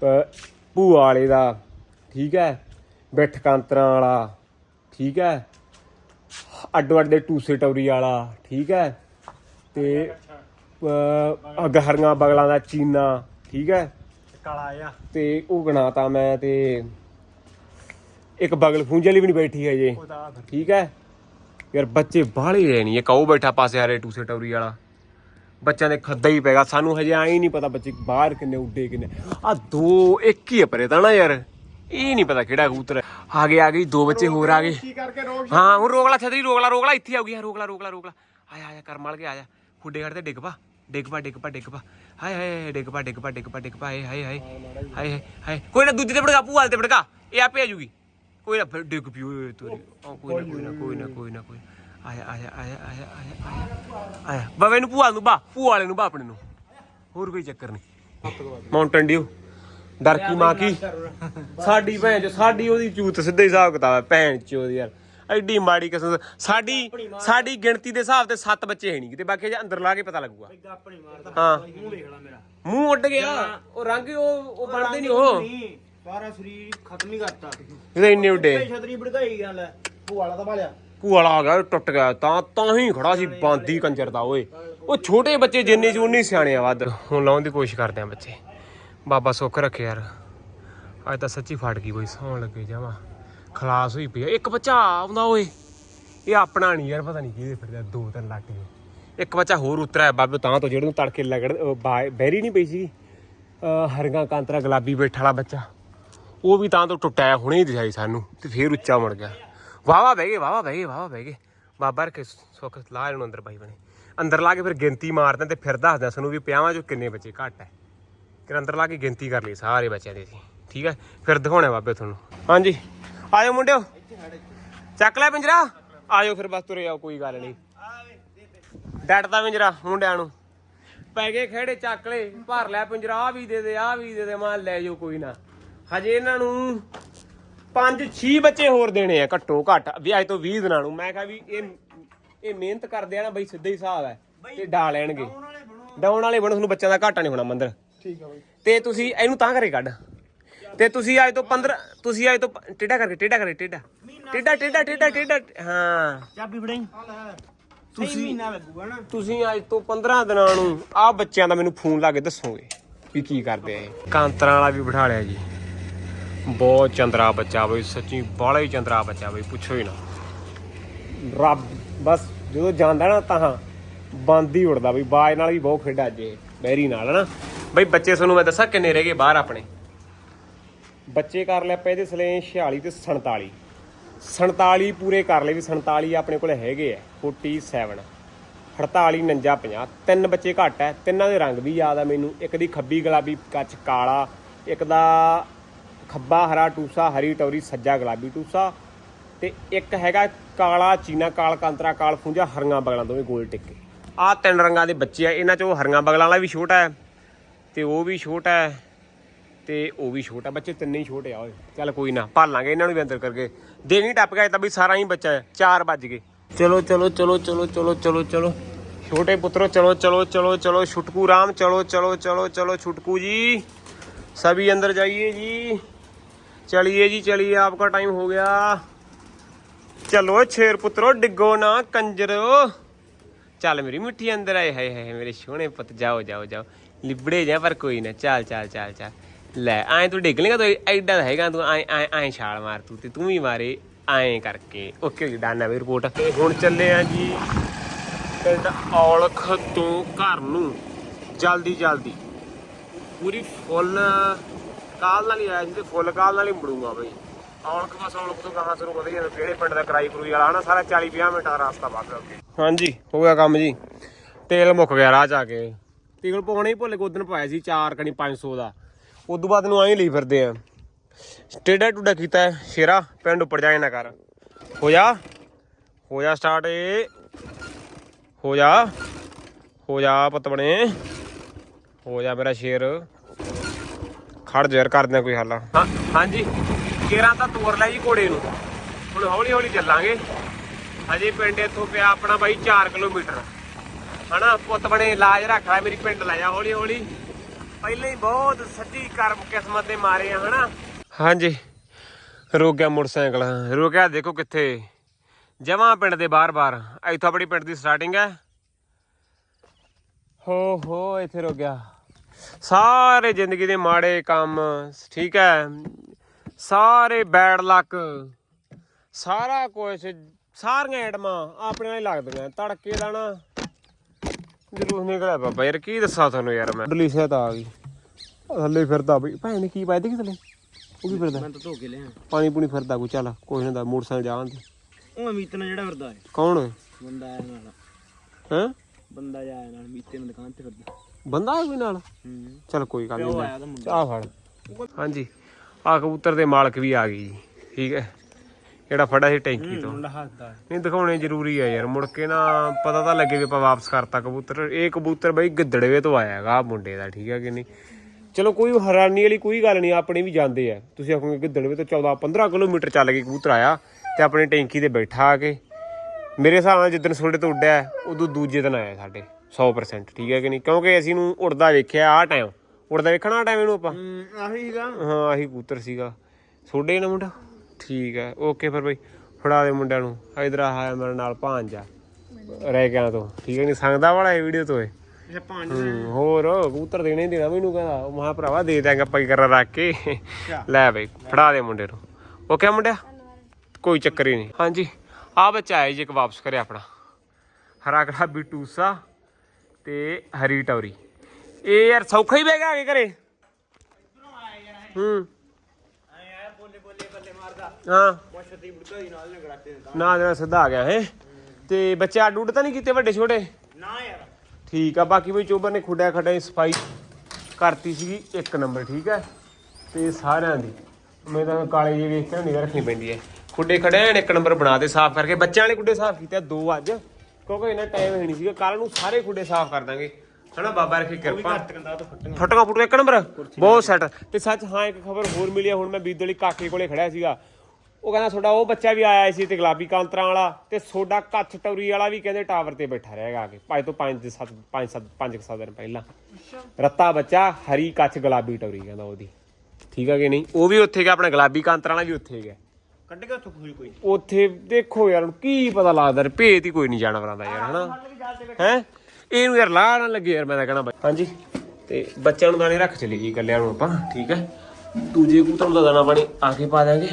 [SPEAKER 1] ਪ- ਭੂਆ ਵਾਲੇ ਦਾ ਠੀਕ ਹੈ ਬਿੱਠ ਕਾਂਤਰਾਂ ਵਾਲਾ ਠੀਕ ਹੈ ਅੱਡੋ ਅੱਡ ਦੇ ਟੂਸੇ ਟੌਰੀ ਵਾਲਾ ਠੀਕ ਹੈ ਤੇ ਅ, ਗਹਰੀਆਂ ਬਗਲਾਂ ਦਾ ਚੀਨਾ ਠੀਕ ਹੈ
[SPEAKER 2] ਕਾਲਾ ਆ।
[SPEAKER 1] ਤੇ ਉਹ ਗਣਾਤਾ ਮੈਂ ਤੇ ਇੱਕ ਬਗਲ ਫੂੰਜੇ ਵਾਲੀ ਵੀ ਨਹੀਂ ਬੈਠੀ ਹੈ ਜੇ
[SPEAKER 2] ਉਹਦਾ ਫਿਰ।
[SPEAKER 1] ਠੀਕ ਹੈ? ਯਾਰ ਬੱਚੇ ਬਾਹਲੇ ਰਹੇ ਨਹੀਂ ਇੱਕ ਉਹ ਬੈਠਾ ਪਾਸੇ ਹਾਰੇ ਟੂਸੇ ਟੌਰੀ ਵਾਲਾ। ਬੱਚਿਆਂ ਦੇ ਖੱਦਾ ਹੀ ਪੈਗਾ ਸਾਨੂੰ ਹਜੇ ਆਈ ਨਹੀਂ ਪਤਾ ਬੱਚੇ ਬਾਹਰ ਕਿੰਨੇ ਉੱਡੇ ਕਿੰਨੇ। ਆ ਦੋ ਇੱਕ ਹੀ ਹੈ ਪਰੇ ਤਾਂ ਨਾ ਯਾਰ। ਇਹ ਨਹੀਂ ਪਤਾ ਕਿਹੜਾ ਕਬੂਤਰ ਹੈ। ਆ ਗਏ ਆ ਗਏ ਦੋ ਬੱਚੇ ਹੋਰ ਆ ਗਏ।
[SPEAKER 2] ਕੀ ਕਰਕੇ ਰੋਕ
[SPEAKER 1] ਹਾਂ ਹੁਣ ਰੋਗਲਾ ਛਤਰੀ ਰੋਗਲਾ ਰੋਗਲਾ ਇੱਥੇ ਆਉਗੀ ਰੋਗਲਾ ਰੋਗਲਾ ਰੋਗਲਾ ਆਇਆ ਆਇਆ ਕਰ ਮਲ ਕੇ ਆਇਆ ਖੁੱਡੇ ਖੜ ਤੇ ਡਿੱਗ ਪਾ। ਡਿੱਗ ਪਾ ਡਿੱਗ ਪਾ ਡਿੱਗ ਪਾ। ਹਾਏ ਹਾਏ ਡਿੱਗ ਪਾ ਡਿੱਗ ਪਾ ਡਿੱਗ ਪਾ ਡਿੱਗ ਪਾ। ਹਾਏ ਹਾਏ ਹਾਏ ਹਾਏ ਹਾਏ ਕੋਈ ਨਾ ਦੂਜੇ ਤੇ ਭੜਕਾ, ਭੂਆ ਤੇ ਭੜਕਾ। ਇਹ ਆਪੇ ਆ ਜੂਗੀ। ਕੋਈ ਨਾ ਫਿਰ ਡਿੱਗ ਪਿਓ ਓਏ ਉਹ ਕੋਈ ਨਾ ਕੋਈ ਨਾ ਕੋਈ ਨਾ ਕੋਈ ਨਾ, ਕੋਈ ਆਇਆ ਆਇਆ ਆਇਆ ਆਇਆ ਆਇਆ ਆਇਆ ਆਇਆ। ਬਾਵੇ ਨੂੰ ਭੂਆ ਨੂੰ ਬਾ, ਭੂਆ ਵਾਲੇ ਨੂੰ ਬਾ ਆਪਣੇ ਨੂੰ। ਹੋਰ ਕੋਈ ਚੱਕਰ ਨਹੀਂ। ਮਾਊਂਟਨ ਡਿਊ ਡਰ ਕੀ ਮਾਂ ਕੀ? ਸਾਡੀ ਭੈਣ ਚ, ਸਾਡੀ ਉਹਦੀ ਚੂਤ ਸਿੱਧਾ ਹੀ ਹਿਸਾਬ ਕਿਤਾਬ ਹੈ, ਭੈਣ ਚ ਉਹਦੀ ਯਾਰ। ਐਡੀ ਮਾੜੀ ਕਿਸਮ ਸਾਡੀ ਸਾਡੀ ਗਿਣਤੀ ਦੇ ਹਿਸਾਬ ਤੇ 7 ਬੱਚੇ ਹੈ ਨਹੀਂ ਕਿਤੇ। ਬਾਕੀ ਜੇ ਅੰਦਰ ਲਾ ਕੇ ਪਤਾ ਲੱਗੂਗਾ।
[SPEAKER 2] ਗੱਪ ਨਹੀਂ ਮਾਰਦਾ।
[SPEAKER 1] ਹਾਂ।
[SPEAKER 2] ਮੂੰਹ ਵੇਖ ਲੈ ਮੇਰਾ।
[SPEAKER 1] ਮੂੰਹ ਉੱਡ ਗਿਆ। ਉਹ ਰੰਗ ਉਹ ਉਹ ਬਣਦੇ ਨਹੀਂ ਉਹ।
[SPEAKER 2] ਸਾਰਾ ਸਰੀਰ ਖਤਮ ਹੀ ਕਰਤਾ।
[SPEAKER 1] ਜਿਹਦੇ ਇੰਨੇ ਉੱਡੇ।
[SPEAKER 2] ਛਤਰੀ ਭੜਕਾਈ ਗੱਲ ਹੈ ਭੂਆ ਵਾਲਾ ਤਾਂ ਭਾਲਿਆ।
[SPEAKER 1] ਭੂਆਲਾ ਆ ਗਿਆ ਟੁੱਟ ਗਿਆ। ਤਾਂ ਤਾਂ ਹੀ ਖੜਾ ਸੀ ਬਾਂਦੀ ਕੰਜਰ ਦਾ ਓਏ। ਉਹ ਛੋਟੇ ਬੱਚੇ ਜਿੰਨੇ ਚ ਉਨੇ ਸਿਆਣੇ ਆ ਵੱਧ। ਹੁਣ ਲਾਉਣ ਦੀ ਕੋਸ਼ਿਸ਼ ਕਰਦੇ ਆ ਬੱਚੇ। ਬਾਬਾ ਸੁੱਖ ਰੱਖੇ ਯਾਰ। ਅੱਜ ਤਾਂ ਸੱਚੀ ਫਟ ਗਈ ਬਈ ਸੌਣ ਲੱਗੇ ਜਾਵਾ। ਖਲਾਸ ਹੋਈ ਪਈ ਆ। ਇੱਕ ਬੱਚਾ ਆਉਂਦਾ ਓਏ। ਇਹ ਆਪਣਾ ਨਹੀਂ ਯਾਰ, ਪਤਾ ਨਹੀਂ ਕਿਹਦੇ ਫਿਰਦਾ, ਦੋ ਤਿੰਨ ਲੱਗ ਗਏ ਇੱਕ ਬੱਚਾ ਹੋਰ ਉਤਰਿਆ ਬਾਬੇ, ਤਾਂ ਤੋਂ ਜਿਹੜੇ ਨੂੰ ਤੜਕੇ ਲਗੜ ਉਹ ਬਾ- ਬਹਿਰੀ ਨਹੀਂ ਪਈ ਸੀ ਹਰਗਾ ਕਾਂਤਰਾ, ਗੁਲਾਬੀ ਬੈਠਾ ਵਾਲਾ ਬੱਚਾ। ਉਹ ਵੀ ਤਾਂ ਤੋਂ ਟੁੱਟਿਆ ਹੁਣੇ ਹੀ ਦਿਖਾਈ ਸਾਨੂੰ, ਤੇ ਫੇਰ ਉੱਚਾ ਮੁੜ ਗਿਆ। ਵਾਵਾ ਬਹਿ ਗਏ ਵਾਵਾ ਬਹਿ ਗਏ ਵਾਵਾ ਬਹਿ ਗਏ। ਬਾਬਾ ਰਕੇ ਸੁੱਖ, ਲਾ ਇਹਨੂੰ ਅੰਦਰ ਬਾਈ ਬਣੇ। ਅੰਦਰ ਲਾ ਕੇ ਫਿਰ ਗਿਣਤੀ ਮਾਰਦੇ ਤੇ ਫਿਰ ਦੱਸਦੇ ਸਾਨੂੰ ਵੀ ਪਿਆਵਾਂ ਚੋਂ ਕਿੰਨੇ ਬੱਚੇ ਘੱਟ ਹੈ। ਫਿਰ ਅੰਦਰ ਲਾ ਕੇ ਗਿਣਤੀ ਕਰ ਲਈ ਸਾਰੇ ਬੱਚਿਆਂ ਦੀ ਅਸੀਂ। ਠੀਕ ਹੈ? ਫਿਰ ਦਿਖਾਉਣਾ ਬਾਬੇ ਤੁਹਾਨੂੰ। ਹਾਂਜੀ। ਆਜੋ ਮੁੰਡਿਓ। ਚੱਕ ਲੈ ਪਿੰਜਰਾ। ਆਜੋ ਫਿਰ ਬਸ ਤੁਰੇ ਆਓ ਕੋਈ ਗੱਲ ਨਹੀਂ। ਡੱਟਦਾ ਪਿੰਜਰਾ ਮੁੰਡਿਆਂ ਨੂੰ। ਪੈ ਗਏ ਖੇੜੇ ਚੱਕ ਲੈ ਭਰ ਲਿਆ ਪਿੰਜਰਾ ਆ ਵੀ ਦੇ ਦੇ ਆ ਵੀ ਦੇ ਦੇ ਮੈਂ ਲੈ ਜਾਓ ਕੋਈ ਨਾ। ਹਜੇ ਇਹਨਾਂ ਨੂੰ ਪੰਜ 6 ਬੱਚੇ ਹੋਰ ਦੇਣੇ ਆ ਘੱਟੋ ਘੱਟ। ਵੀ ਅੱਜ ਤੋਂ 20 ਦਿਨਾਂ ਨੂੰ। ਮੈਂ ਕਿਹਾ ਵੀ ਇਹ ਇਹ ਮਿਹਨਤ ਕਰਦੇ ਆ ਨਾ ਬਈ ਸਿੱਧਾ ਹੀ ਹਿਸਾਬ ਹੈ ਤੇ ਡਾ ਲੈਣਗੇ। ਡਾਉਣ ਵਾਲੇ ਬਣੋ। ਤੁਹਾਨੂੰ ਬੱਚਿਆਂ ਦਾ ਘਾਟਾ ਨਹੀਂ ਹੋਣਾ ਮੰਦਰ।
[SPEAKER 2] ਠੀਕ ਆ ਬਈ।
[SPEAKER 1] ਤੇ ਤੁਸੀਂ ਇਹਨੂੰ ਤਾਂ ਕਰੇ ਕੱਢ। ਤੇ ਤੁਸੀਂ ਅੱਜ ਤੋਂ 15 ਤੁਸੀਂ ਅੱਜ ਤੋਂ ਪ- ਟੇਢਾ ਕਰਕੇ ਟੇਢਾ ਕਰੇ ਟੇਢਾ। ਟੇਢਾ ਟੇਢਾ ਟੇਢਾ ਟੇਢਾ ਹਾਂ।
[SPEAKER 2] ਚਾਬੀ ਫੜਾਈ। ਤੁਸੀਂ ਮਹੀਨਾ ਲੱਗੂਗਾ ਨਾ।
[SPEAKER 1] ਤੁਸੀਂ ਅੱਜ ਤੋਂ 15 ਦਿਨਾਂ ਨੂੰ ਆ ਬੱਚਿਆਂ ਦਾ ਮੈਨੂੰ ਫੋਨ ਲਾ ਕੇ ਦੱਸੋਗੇ ਵੀ ਕੀ ਕਰਦੇ ਆ ਇਹ। ਕਾਂਤਰਾਂ ਵਾਲਾ ਵੀ ਬਿਠਾ ਲਿਆ ਜੀ। ਬਹੁਤ ਚੰਦਰਾ ਬੱਚਾ ਬਈ ਸੱਚੀ ਬਾਲਾ ਹੀ ਚੰਦਰਾ ਬੱਚਾ ਬਈ ਪੁੱਛੋ ਹੀ ਨਾ। ਰੱਬ ਬਸ ਜਦੋਂ ਜਾਂਦਾ ਨਾ ਤਾਂ ਬੰਦ ਹੀ ਉੜਦਾ ਬਈ ਬਾਜ ਨਾਲ ਵੀ ਬਹੁਤ ਖੇਡਾ ਅੱਜ ਇਹ। ਬੈਰੀ ਨਾਲ ਹਨਾ? ਬਈ ਬੱਚੇ ਤੁਹਾਨੂੰ ਮੈਂ ਦੱਸਾਂ ਕਿੰਨੇ ਰਹਿ ਗਏ ਬਾਹਰ ਆਪਣੇ। ਬੱਚੇ ਕਰ ਲਿਆ ਪਏ ਇਹਦੇ ਸਲੇ 46 ਤੇ 47 47 ਪੂਰੇ ਕਰ ਲਏ ਵੀ 47 ਆਪਣੇ ਕੋਲ ਹੈਗੇ ਆ 47 48 49 50 ਤਿੰਨ ਬੱਚੇ ਘੱਟ ਹੈ ਤਿੰਨਾਂ ਦੇ ਰੰਗ ਵੀ ਯਾਦ ਆ ਮੈਨੂੰ। ਇੱਕ ਦੀ ਖੱਬੀ ਗੁਲਾਬੀ, ਕੱਚ ਕਾਲਾ, ਇੱਕ ਦਾ ਖੱਬਾ ਹਰਾ ਟੂਸਾ, ਹਰੀ ਟੌਰੀ, ਸੱਜਾ ਗੁਲਾਬੀ ਟੂਸਾ ਤੇ ਇੱਕ ਹੈਗਾ ਕਾਲਾ, ਚੀਨਾ, ਕਾਲ ਕਾਂਤਰਾ, ਕਾਲ ਫੁੰਜਾ ਹਰੀਆਂ ਬਗਲਾਂ ਦੋਵੇਂ ਗੋਲ ਟਿੱਕੇ। ਆਹ ਤਿੰਨ ਰੰਗਾਂ ਦੇ ਬੱਚੇ ਆ, ਇਹਨਾਂ ਚੋਂ ਹਰੀਆਂ ਬਗਲਾਂ ਵਾਲਾ ਵੀ ਛੋਟਾ ਹੈ ਤੇ ਉਹ ਵੀ ਛੋਟਾ ਹੈ। ਤੇ ਉਹ ਵੀ ਛੋਟਾ ਬੱਚੇ ਤਿੰਨੇ ਹੀ ਛੋਟੇ ਆ ਓਏ ਚੱਲ ਕੋਈ ਨਾ ਭਾਲਾਂਗੇ ਇਹਨਾਂ ਨੂੰ ਵੀ ਅੰਦਰ ਕਰਕੇ ਦਿਨ ਹੀ ਟੱਪ ਗਿਆ ਤਾਂ ਵੀ ਸਾਰਾ ਹੀ ਬੱਚਾ ਹੈ ਵੱਜ ਗਏ ਚਲੋ ਚਲੋ ਚਲੋ ਚਲੋ ਚਲੋ ਚਲੋ ਚਲੋ ਛੋਟੇ ਪੁੱਤਰੋ ਚਲੋ ਚਲੋ ਚਲੋ ਚਲੋ ਛੁਟਕੂ ਰਾਮ ਚਲੋ ਚਲੋ ਚਲੋ ਚਲੋ ਛੁਟਕੂ ਜੀ ਸਭੀ ਅੰਦਰ ਜਾਈਏ ਜੀ ਚਲਿਏ ਜੀ ਚਲਿਏ ਆਪਕਾ ਟਾਈਮ ਹੋ ਗਿਆ ਚਲੋ ਛੇਰ ਪੁੱਤਰੋ ਡਿੱਗੋ ਨਾ ਕੰਜਰੋ ਚੱਲ ਮੇਰੀ ਮਿੱਠੀ ਅੰਦਰ ਆਏ ਹਾਏ ਹਾਏ ਮੇਰੇ ਸੋਹਣੇ ਪੁੱਤ ਜਾਓ ਜਾਓ ਜਾਓ ਲਿਬੜੇ ਜਾ ਪਰ ਕੋਈ ਨਾ ਚੱਲ ਚੱਲ ਚੱਲ ਚੱਲ ਲੈ, ਐਂ ਤੂੰ ਡਿੱਗ ਲੇਗਾ, ਤੂੰ ਐਡਾ ਤਾਂ ਹੈਗਾ, ਤੂੰ ਐਂ ਐਂ ਐਂ ਛਾਲ ਮਾਰ ਤੂੰ ਤੇ ਤੂੰ ਵੀ ਮਾਰੇ, ਐਂ ਕਰਕੇ। ਓਕੇ ਜੀ ਡਨ ਹੈ ਵੀ ਰਿਪੋਰਟ ਤੇ ਹੁਣ ਚੱਲੇ ਆ ਜੀ ਪਿੰਡ ਔਲਖ ਤੋਂ ਘਰ ਨੂੰ। ਜਲਦੀ ਜਲਦੀ। ਪੂਰੀ ਫੁੱਲ ਕਾਲ ਨਾਲ ਹੀ ਆਇਆ ਸੀ ਤੇ ਫੁੱਲ ਕਾਲ ਨਾਲ ਹੀ ਮੁੜੂਗਾ ਬਈ। ਔਲਖ ਬਸ ਔਲਖ ਤੋਂ ਕਹਾਂ ਸ਼ੁਰੂ ਕਰਦੇ ਜਦੋਂ ਕਿਹੜੇ ਪਿੰਡ ਦਾ ਕਰਾਈ ਕਰੂਈ ਵਾਲਾ ਹਨਾ, ਸਾਰਾ 40 50 ਮਿੰਟ ਦਾ ਰਸਤਾ ਬਾਕੀ ਅੱਗੇ। ਹਾਂਜੀ, ਹੋ ਗਿਆ ਕੰਮ ਜੀ। ਤੇਲ ਮੁੱਕ ਗਿਆ ਰਾਹ ਚ ਆ ਕੇ। ਤੇਲ ਪਾਉਣਾ ਹੀ ਭੁੱਲ ਕੇ ਉਦੋਂ ਪਾਇਆ ਸੀ 4 ਕਣੀ 500 ਦਾ। ਉਦੋਂ ਬਾਅਦ ਨੂੰ ਆਈ ਲਈ ਫਿਰਦੇ ਆ। ਟੇਡਾ ਟੂਡਾ ਕੀਤਾ ਹੈ, ਸ਼ੇਰਾ ਪਿੰਡ ਉੱਪਰ ਜਾਏ ਨਾ ਕਰ ਹੋ ਜਾ ਹੋ ਜਾ ਸਟਾਰਟ ਏ। ਹੋ ਜਾ ਹੋ ਜਾ ਪੁੱਤ ਹੋ ਜਾ ਮੇਰਾ ਸ਼ੇਰ। ਖੜ ਜਾ ਕਰਦੇ ਕੋਈ ਹੱਲ। ਹਾਂ ਹਾਂਜੀ ਕੇਰਾਂ ਤਾਂ ਤੋਰ ਲੈ ਜੀ ਘੋੜੇ ਨੂੰ। ਹੁਣ ਹੌਲੀ ਹੌਲੀ ਚੱਲਾਂਗੇ। ਹਜੇ ਪਿੰਡ ਇੱਥੋਂ ਪਿਆ ਆਪਣਾ ਬਾਈ 4 ਕਿਲੋਮੀਟਰ। ਹਨਾ ਪੁੱਤ ਬਣੇ ਲਾਜ ਰੱਖ ਲੈ ਮੇਰੀ ਪਿੰਡ ਲੈ ਜਾ ਹੌਲੀ ਹੌਲੀ ਪਹਿਲੇ ਹੀ ਬਹੁਤ ਸੱਚੀ ਕਰਮ ਕਿਸਮਤ ਦੇ ਮਾਰੇ ਆ, ਹਨਾ? ਹਾਂਜੀ। ਰੁਕ ਗਿਆ ਮੋਟਰਸਾਈਕਲ ਰੁਕ ਗਿਆ, ਦੇਖੋ ਕਿੱਥੇ। ਜਮਾ ਪਿੰਡ ਦੇ ਬਾਹਰ-ਬਾਹਰ। ਇੱਥੋਂ ਆਪਣੀ ਪਿੰਡ ਦੀ ਸਟਾਰਟਿੰਗ ਹੈ। ਹੋ ਹੋ, ਇੱਥੇ ਰੁਕ ਗਿਆ। ਸਾਰੇ ਜ਼ਿੰਦਗੀ ਦੇ ਮਾੜੇ ਕੰਮ, ਠੀਕ ਹੈ। ਸਾਰੇ ਬੈਡ ਲੱਕ ਸਾਰਾ ਕੁਝ ਸਾਰੀਆਂ ਐਡਮਾਂ ਆਪਣੇ ਨਾਲ ਹੀ ਲੱਗਦੀਆਂ। ਤੜਕੇ ਦਾ ਨਾ ਜਰੂਰ ਨਿਕਲਿਆ ਬਾਬਾ ਯਾਰ ਕੀ ਦੱਸਾਂ ਤੁਹਾਨੂੰ ਯਾਰ ਮੈਂ? ਡਲੀਸਿਆ ਤਾਂ ਆ ਗਈ। ਥੱਲੇ ਫਿਰਦਾ ਬਈ। ਭੈਣ ਨੇ ਕੀ ਪਾਇਆ ਦੇਖੀ ਥੱਲੇ? ਉਹ ਵੀ ਫਿਰਦਾ।
[SPEAKER 2] ਮੈਂ ਤਾਂ ਧੋ ਕੇ ਲਿਆ।
[SPEAKER 1] ਪਾਣੀ ਪੂਣੀ ਫਿਰਦਾ ਕੋਈ ਚੱਲ ਕੋਈ ਨਾ ਦਾ ਮੋਟਰਸਾਈਕਲ ਜਾਣ ਦੇ
[SPEAKER 2] ਉਹ ਅਮੀਤ ਨਾਲ ਜਿਹੜਾ ਫਿਰਦਾ ਹੈ।
[SPEAKER 1] ਕੌਣ? ਹੈ
[SPEAKER 2] ਬੰਦਾ ਆਇਆ ਨਾਲ।
[SPEAKER 1] ਹੈਂ?
[SPEAKER 2] ਬੰਦਾ ਜਾਇਆ ਨਾਲ ਮੀਤੇ ਨੂੰ ਦੁਕਾਨ ਤੇ ਫਿਰਦਾ।
[SPEAKER 1] ਬੰਦਾ ਹੈ ਕੋਈ ਨਾਲ?
[SPEAKER 2] ਹੂੰ।
[SPEAKER 1] ਚੱਲ ਕੋਈ ਗੱਲ ਨਹੀਂ ਫੜ। ਹਾਂਜੀ। ਆ ਕਬੂਤਰ ਦੇ ਮਾਲਕ ਵੀ ਆ ਗਈ ਠੀਕ ਹੈ। ਜਿਹੜਾ ਫੜਾ ਸੀ ਟੈਂਕੀ ਤੋਂ?
[SPEAKER 2] ਮੁੰਡਾ ਹੱਸਦਾ ਹੈ
[SPEAKER 1] ਨਹੀਂ ਦਿਖਾਉਣੇ ਜ਼ਰੂਰੀ ਆ ਯਾਰ ਮੁੜ ਕੇ ਨਾ ਪਤਾ ਤਾਂ ਲੱਗੇ ਵੀ ਆਪਾਂ ਵਾਪਸ ਕਰਤਾ ਕਬੂਤਰ। ਇਹ ਕਬੂਤਰ ਬਈ ਗਿੱਦੜਵੇ ਤੋਂ ਆਇਆ ਹੈਗਾ ਆਹ ਮੁੰਡੇ ਦਾ ਠੀਕ ਹੈ ਕਿ ਨਹੀਂ? ਚਲੋ ਕੋਈ ਹੈਰਾਨੀ ਵਾਲੀ ਕੋਈ ਗੱਲ ਨਹੀਂ ਆਪਣੇ ਵੀ ਜਾਂਦੇ ਆ। ਤੁਸੀਂ ਆਖੋਗੇ ਗਿੱਦੜਵੇ ਤੋਂ 14 15 ਕਿਲੋਮੀਟਰ ਚੱਲ ਕੇ ਕਬੂਤਰ ਆਇਆ ਤੇ ਆਪਣੀ ਟੈਂਕੀ ਤੇ ਬੈਠਾ ਆ ਕੇ। ਮੇਰੇ ਹਿਸਾਬ ਨਾਲ ਜਿੱਦਣ ਤੁਹਾਡੇ ਤੋਂ ਉੱਡਿਆ ਉਦੋਂ ਦੂਜੇ ਦਿਨ ਆਇਆ ਸਾਡੇ 100% ਠੀਕ ਹੈ ਕਿ ਨਹੀਂ? ਕਿਉਂਕਿ ਅਸੀਂ ਨੂੰ ਉੜਦਾ ਵੇਖਿਆ ਆਹ ਟਾਈਮ ਉੜਦਾ ਵੇਖਣਾ ਆ ਟਾਈਮ ਇਹਨੂੰ ਆਪਾਂ।
[SPEAKER 2] ਹੂੰ ਆਹੀ ਸੀਗਾ।
[SPEAKER 1] ਹਾਂ ਆਹੀ ਕਬੂਤਰ ਸੀਗਾ। ਤੁਹਾਡੇ ਨਾ ਮੁੰਡਾ। ਠੀਕ ਹੈ ਓਕੇ ਫਿਰ ਬਈ ਫੜਾ ਦੇ ਮੁੰਡਿਆਂ ਨੂੰ। ਇਧਰ ਆਇਆ ਮੇਰੇ ਨਾਲ ਭਾਂਜਾ ਰਹਿ ਗਿਆ ਤੋਂ। ਠੀਕ ਹੈ ਨਹੀਂ? ਸੰਗਦਾ ਵਾਲਾ ਇਹ ਵੀਡੀਓ ਤੋਂ ਇਹ। ਹੋਰ ਕਬੂਤਰ ਦੇਣੇ ਦੇਣਾ ਮੈਨੂੰ ਕਹਿੰਦਾ। ਉਹ ਮਹਾ ਭਰਾਵਾ ਦੇ ਦਾਂਗਾ ਆਪਾਂ ਕਰ ਰੱਖ ਕੇ। ਲੈ ਬਈ ਫੜਾ ਦੇ ਮੁੰਡੇ ਨੂੰ। ਓਕੇ ਮੁੰਡਿਆ? ਕੋਈ ਚੱਕਰ ਹੀ ਨਹੀਂ। ਹਾਂਜੀ ਆ ਬੱਚਾ ਆਇਆ ਜੀ ਇੱਕ ਵਾਪਸ ਕਰਿਆ ਆਪਣਾ। ਹਰਾ ਕੜਾ ਬਿਟੂਸਾ ਤੇ ਹਰੀ ਟੌਰੀ। ਇਹ ਯਾਰ ਸੌਖਾ ਹੀ ਬੈਗਾ ਕੇ ਘਰੇ। ਹੂੰ
[SPEAKER 2] ਆਇਆ ਬੋਲੇ ਬੋਲੇ ਬੱਲੇ ਮਾਰਦਾ
[SPEAKER 1] ਹਾਂ।
[SPEAKER 2] ਮੁੱਛ ਦੀ ਬੁੱਢਾ ਹੀ ਨਾਲ ਲਗੜਾਤੇ ਦਿੰਦਾ
[SPEAKER 1] ਨਾ ਜਣਾ ਸਿੱਧਾ ਆ ਗਿਆ ਹੈ? ਤੇ ਬੱਚੇ ਅੱਡ ਉੱਡ ਤਾਂ ਨਹੀਂ ਕੀਤੇ ਵੱਡੇ ਛੋਟੇ?
[SPEAKER 2] ਨਾ ਯਾਰ।
[SPEAKER 1] ਠੀਕ ਆ ਬਾਕੀ ਬਈ ਚੋਬਰ ਨੇ ਖੁੱਡਿਆ ਖੱਡਿਆ ਸਫ਼ਾਈ ਕਰਤੀ ਸੀਗੀ ਇੱਕ ਨੰਬਰ ਠੀਕ ਹੈ ਤੇ ਸਾਰਿਆਂ ਦੀ। ਮੈਂ ਤਾਂ ਕਾਲੇ ਜਿਹੇ ਵੇਖ ਕੇ ਨਿਗਰ ਰੱਖਣੀ ਪੈਂਦੀ ਹੈ। ਖੁੱਡੇ ਖੜੇ ਐਨ ਇੱਕ ਨੰਬਰ ਬਣਾ ਦੇ ਸਾਫ਼ ਕਰਕੇ। ਬੱਚਿਆਂ ਵਾਲੇ ਖੁੱਡੇ ਸਾਫ਼ ਕੀਤੇ ਆ ਦੋ ਅੱਜ। ਕਿਉਂਕਿ ਇਹਨਾਂ ਟਾਈਮ ਹੈ ਨਹੀਂ ਸੀਗਾ। ਕੱਲ ਨੂੰ ਸਾਰੇ ਖੁੱਡੇ ਸਾਫ਼ ਕਰ ਦਾਂਗੇ। ਹਨਾ ਬਾਬਾ ਰੱਖੀ ਕਿਰਪਾ।
[SPEAKER 2] ਕੰਦਾ ਤਾਂ
[SPEAKER 1] ਫਟਗਾ ਫੁੱਟਗਾ ਇੱਕ ਨੰਬਰ। ਬਹੁਤ ਸੈਟ। ਤੇ ਸੱਚ ਹਾਂ ਇੱਕ ਖਬਰ ਹੋਰ ਮਿਲੀ ਆ, ਹੁਣ ਮੈਂ ਬੀਦਲੀ ਕਾਕੇ ਕੋਲੇ ਖੜਿਆ ਸੀਗਾ। ਉਹ ਕਹਿੰਦਾ ਤੁਹਾਡਾ ਉਹ ਬੱਚਾ ਵੀ ਆਇਆ ਸੀ ਤੇ ਗੁਲਾਬੀ ਕਾਂਤਰਾਂ ਵਾਲਾ ਤੇ ਤੁਹਾਡਾ ਕੱਥ ਟੌਰੀ ਵਾਲਾ ਵੀ ਕਹਿੰਦੇ ਟਾਵਰ ਤੇ ਬੈਠਾ ਰਹੇਗਾ ਆ ਕੇ ਪੰਜ ਤੋਂ 5 ਦੇ 7 5 7 5 7 ਦਿਨ ਪਹਿਲਾਂ ਰੱਤਾ ਬੱਚਾ ਹਰੀ ਕੱਛ ਗੁਲਾਬੀ ਟੌਰੀ ਕਹਿੰਦਾ ਉਹਦੀ ਠੀਕ ਆ ਕਿ ਨਹੀਂ ਉਹ ਵੀ ਉੱਥੇ ਗਿਆ ਆਪਣਾ ਗੁਲਾਬੀ ਕਾਂਤਰਾਂ ਵਾਲਾ ਵੀ ਉੱਥੇ ਗਿਆ
[SPEAKER 2] ਕੱਢ ਕੇ ਉੱਥੋਂ ਖੂਜ ਕੋਈ
[SPEAKER 1] ਉੱਥੇ ਦੇਖੋ ਯਾਰ ਹੁਣ ਕੀ ਪਤਾ ਲੱਗਦਾ ਭੇਤ ਹੀ ਕੋਈ ਨਹੀਂ ਜਾਨਵਰਾਂ ਦਾ ਯਾਰ ਹਨਾ ਹੈ ਇਹਨੂੰ ਯਾਰ ਲਾਹ ਨਾ ਲੱਗੇ ਯਾਰ ਮੈਂ ਤਾਂ ਕਹਣਾ ਹਾਂਜੀ ਤੇ ਬੱਚਿਆਂ ਨੂੰ ਦਾਣੇ ਰੱਖ ਚਲੀ ਜੀ ਇਕੱਲਿਆਂ ਨੂੰ ਆਪਾਂ ਠੀਕ ਹੈ ਦੂਜੇ ਕਬੂਤਰ ਨੂੰ ਤਾਂ ਦਾਣਾ ਪਾਣੀ ਆ ਕੇ ਪਾ ਦਾਂਗੇ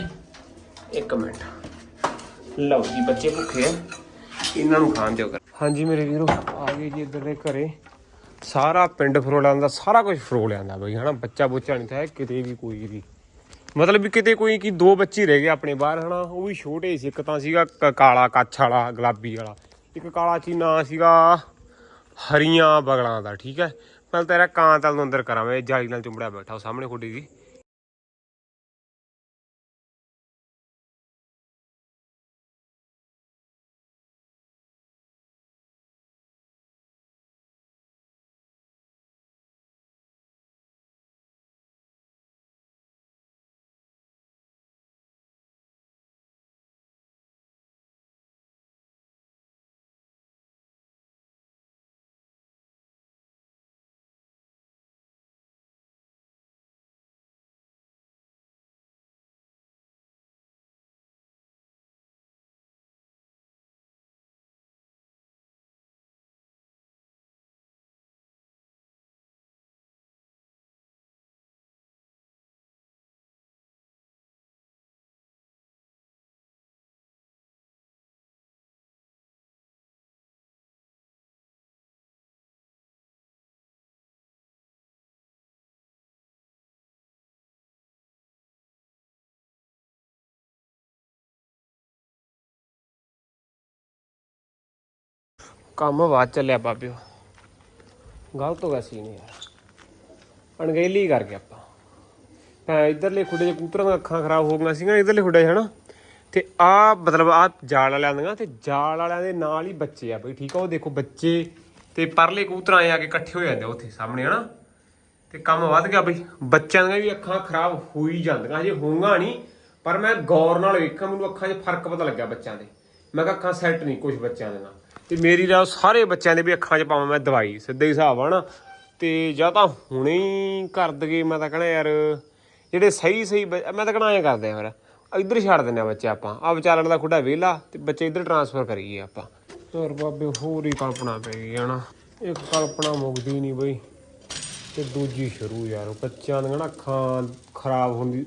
[SPEAKER 1] ਇੱਕ ਮਿੰਟ। ਲਓ ਜੀ, ਬੱਚੇ ਭੁੱਖੇ ਆ। ਇਹਨਾਂ ਨੂੰ ਖਾਣ ਦਿਓ ਕਰ ਹਾਂਜੀ ਮੇਰੇ ਵੀਰੋ, ਆ ਗਏ ਜੀ ਇੱਧਰ ਦੇ ਘਰੇ। ਸਾਰਾ ਪਿੰਡ ਫਰੋਲ ਆਂਦਾ ਸਾਰਾ ਕੁਝ ਫਰੋਲ ਆਂਦਾ ਬਈ, ਹਨਾ? ਬੱਚਾ ਬੁੱਚਾ ਨਹੀਂ ਤਾਂ ਕਿਤੇ ਵੀ ਕੋਈ ਵੀ। ਮਤਲਬ ਵੀ ਕਿਤੇ ਕੋਈ ਕੀ ਦੋ ਬੱਚੇ ਰਹਿ ਗਏ ਆਪਣੇ ਬਾਹਰ, ਹਨਾ? ਉਹ ਵੀ ਛੋਟੇ ਸੀ। ਇੱਕ ਤਾਂ ਸੀਗਾ ਕ- ਕਾਲਾ ਕੱਛ ਵਾਲਾ, ਗੁਲਾਬੀ ਵਾਲਾ। ਇੱਕ ਕਾਲਾ ਚੀ ਨਾਂ ਸੀਗਾ ਹਰੀਆਂ ਬਗਲਾਂ ਦਾ, ਠੀਕ ਹੈ? ਪਹਿਲਾਂ ਤੇਰਾ ਕਾਂ ਤਲ ਨੂੰ ਅੰਦਰ ਕਰਾਂ ਮੈਂ ਜਾਲੀ ਨਾਲ ਚੁੰਬੜਿਆ ਬੈਠਾ ਉਹ ਸਾਹਮਣੇ ਖੁੱਡੀ ਦੀ। ਕੰਮ ਬਾਅਦ ਚੱਲਿਆ ਬਾਬਿਓ ਗਲਤ ਹੋ ਗਿਆ ਸੀ ਨੇ ਯਾਰ ਅਣਗਹਿਲੀ ਕਰ ਗਿਆ ਆਪਾਂ। ਤਾਂ ਇਧਰਲੇ ਖੁੱਡੇ ਦੇ ਕਬੂਤਰਾਂ ਦੀਆਂ ਅੱਖਾਂ ਖਰਾਬ ਹੋ ਗਈਆਂ ਸੀਗੀਆਂ, ਇਧਰਲੇ ਖੁੱਡੇ 'ਚ, ਹਨਾ? ਤੇ ਆ ਮਤਲਬ ਆ ਜਾਲ ਵਾਲਿਆਂ ਦੀਆਂ ਤੇ ਜਾਲ ਵਾਲਿਆਂ ਦੇ ਨਾਲ ਹੀ ਬੱਚੇ ਆ ਬਈ, ਠੀਕ ਆ? ਉਹ ਦੇਖੋ ਬੱਚੇ ਤੇ ਪਰਲੇ ਕਬੂਤਰ ਆਏ ਆ ਕੇ ਇਕੱਠੇ ਹੋ ਜਾਂਦੇ ਆ ਉੱਥੇ ਸਾਹਮਣੇ, ਹਨਾ? ਤੇ ਕੰਮ ਵੱਧ ਗਿਆ ਬਈ। ਬੱਚਿਆਂ ਦੀਆਂ ਵੀ ਅੱਖਾਂ ਖਰਾਬ ਹੋ ਹੀ ਜਾਂਦੀਆਂ, ਹਜੇ ਹੋਊਗਾ ਨਹੀਂ, ਪਰ ਮੈਂ ਗੌਰ ਨਾਲ ਵੇਖਾਂ ਮੈਨੂੰ ਅੱਖਾਂ 'ਚ ਫ਼ਰਕ ਪਤਾ ਲੱਗਿਆ ਬੱਚਿਆਂ ਦੇ। ਮੈਂ ਕਿਹਾ ਅੱਖਾਂ ਸੈੱਟ ਨਹੀਂ ਕੁਝ ਬੱਚਿਆਂ ਦੇ ਨਾਲ। ਤੇ ਮੇਰੀ ਰਾਓ ਸਾਰੇ ਬੱਚਿਆਂ ਦੇ ਵੀ ਅੱਖਾਂ 'ਚ ਪਾਵਾਂ ਮੈਂ ਦਵਾਈ ਸਿੱਧੇ ਹੀ ਹਿਸਾਬ ਆ ਨਾ। ਤੇ ਜਾਂ ਤਾਂ ਹੁਣੇ ਹੀ ਕਰ ਦਗੇ ਮੈਂ ਤਾਂ ਕਹਣਾ ਯਾਰ, ਜਿਹੜੇ ਸਹੀ ਸਹੀ ਬੱਚ- ਮੈਂ ਤਾਂ ਕਹਣਾ ਐਂ ਕਰਦੇ ਆ ਫਿਰ, ਇੱਧਰ ਛੱਡ ਦਿੰਦੇ ਆ ਬੱਚੇ ਆਪਾਂ। ਆ ਵਿਚਾਲਣ ਦਾ ਖੁੱਡਾ ਵਿਹਲਾ, ਤੇ ਬੱਚੇ ਇੱਧਰ ਟਰਾਂਸਫਰ ਕਰੀਏ ਆਪਾਂ। ਹੋਰ ਬਾਬੇ, ਹੋਰ ਹੀ ਕਲਪਨਾ ਪੈ ਗਈ ਹਨਾ ਇੱਕ ਕਲਪਨਾ ਮੁੱਕਦੀ ਨਹੀਂ ਬਈ, ਤੇ ਦੂਜੀ ਸ਼ੁਰੂ ਯਾਰ, ਬੱਚਿਆਂ ਦੀਆਂ ਨਾ ਅੱਖਾਂ ਖਰਾਬ ਹੁੰਦੀ,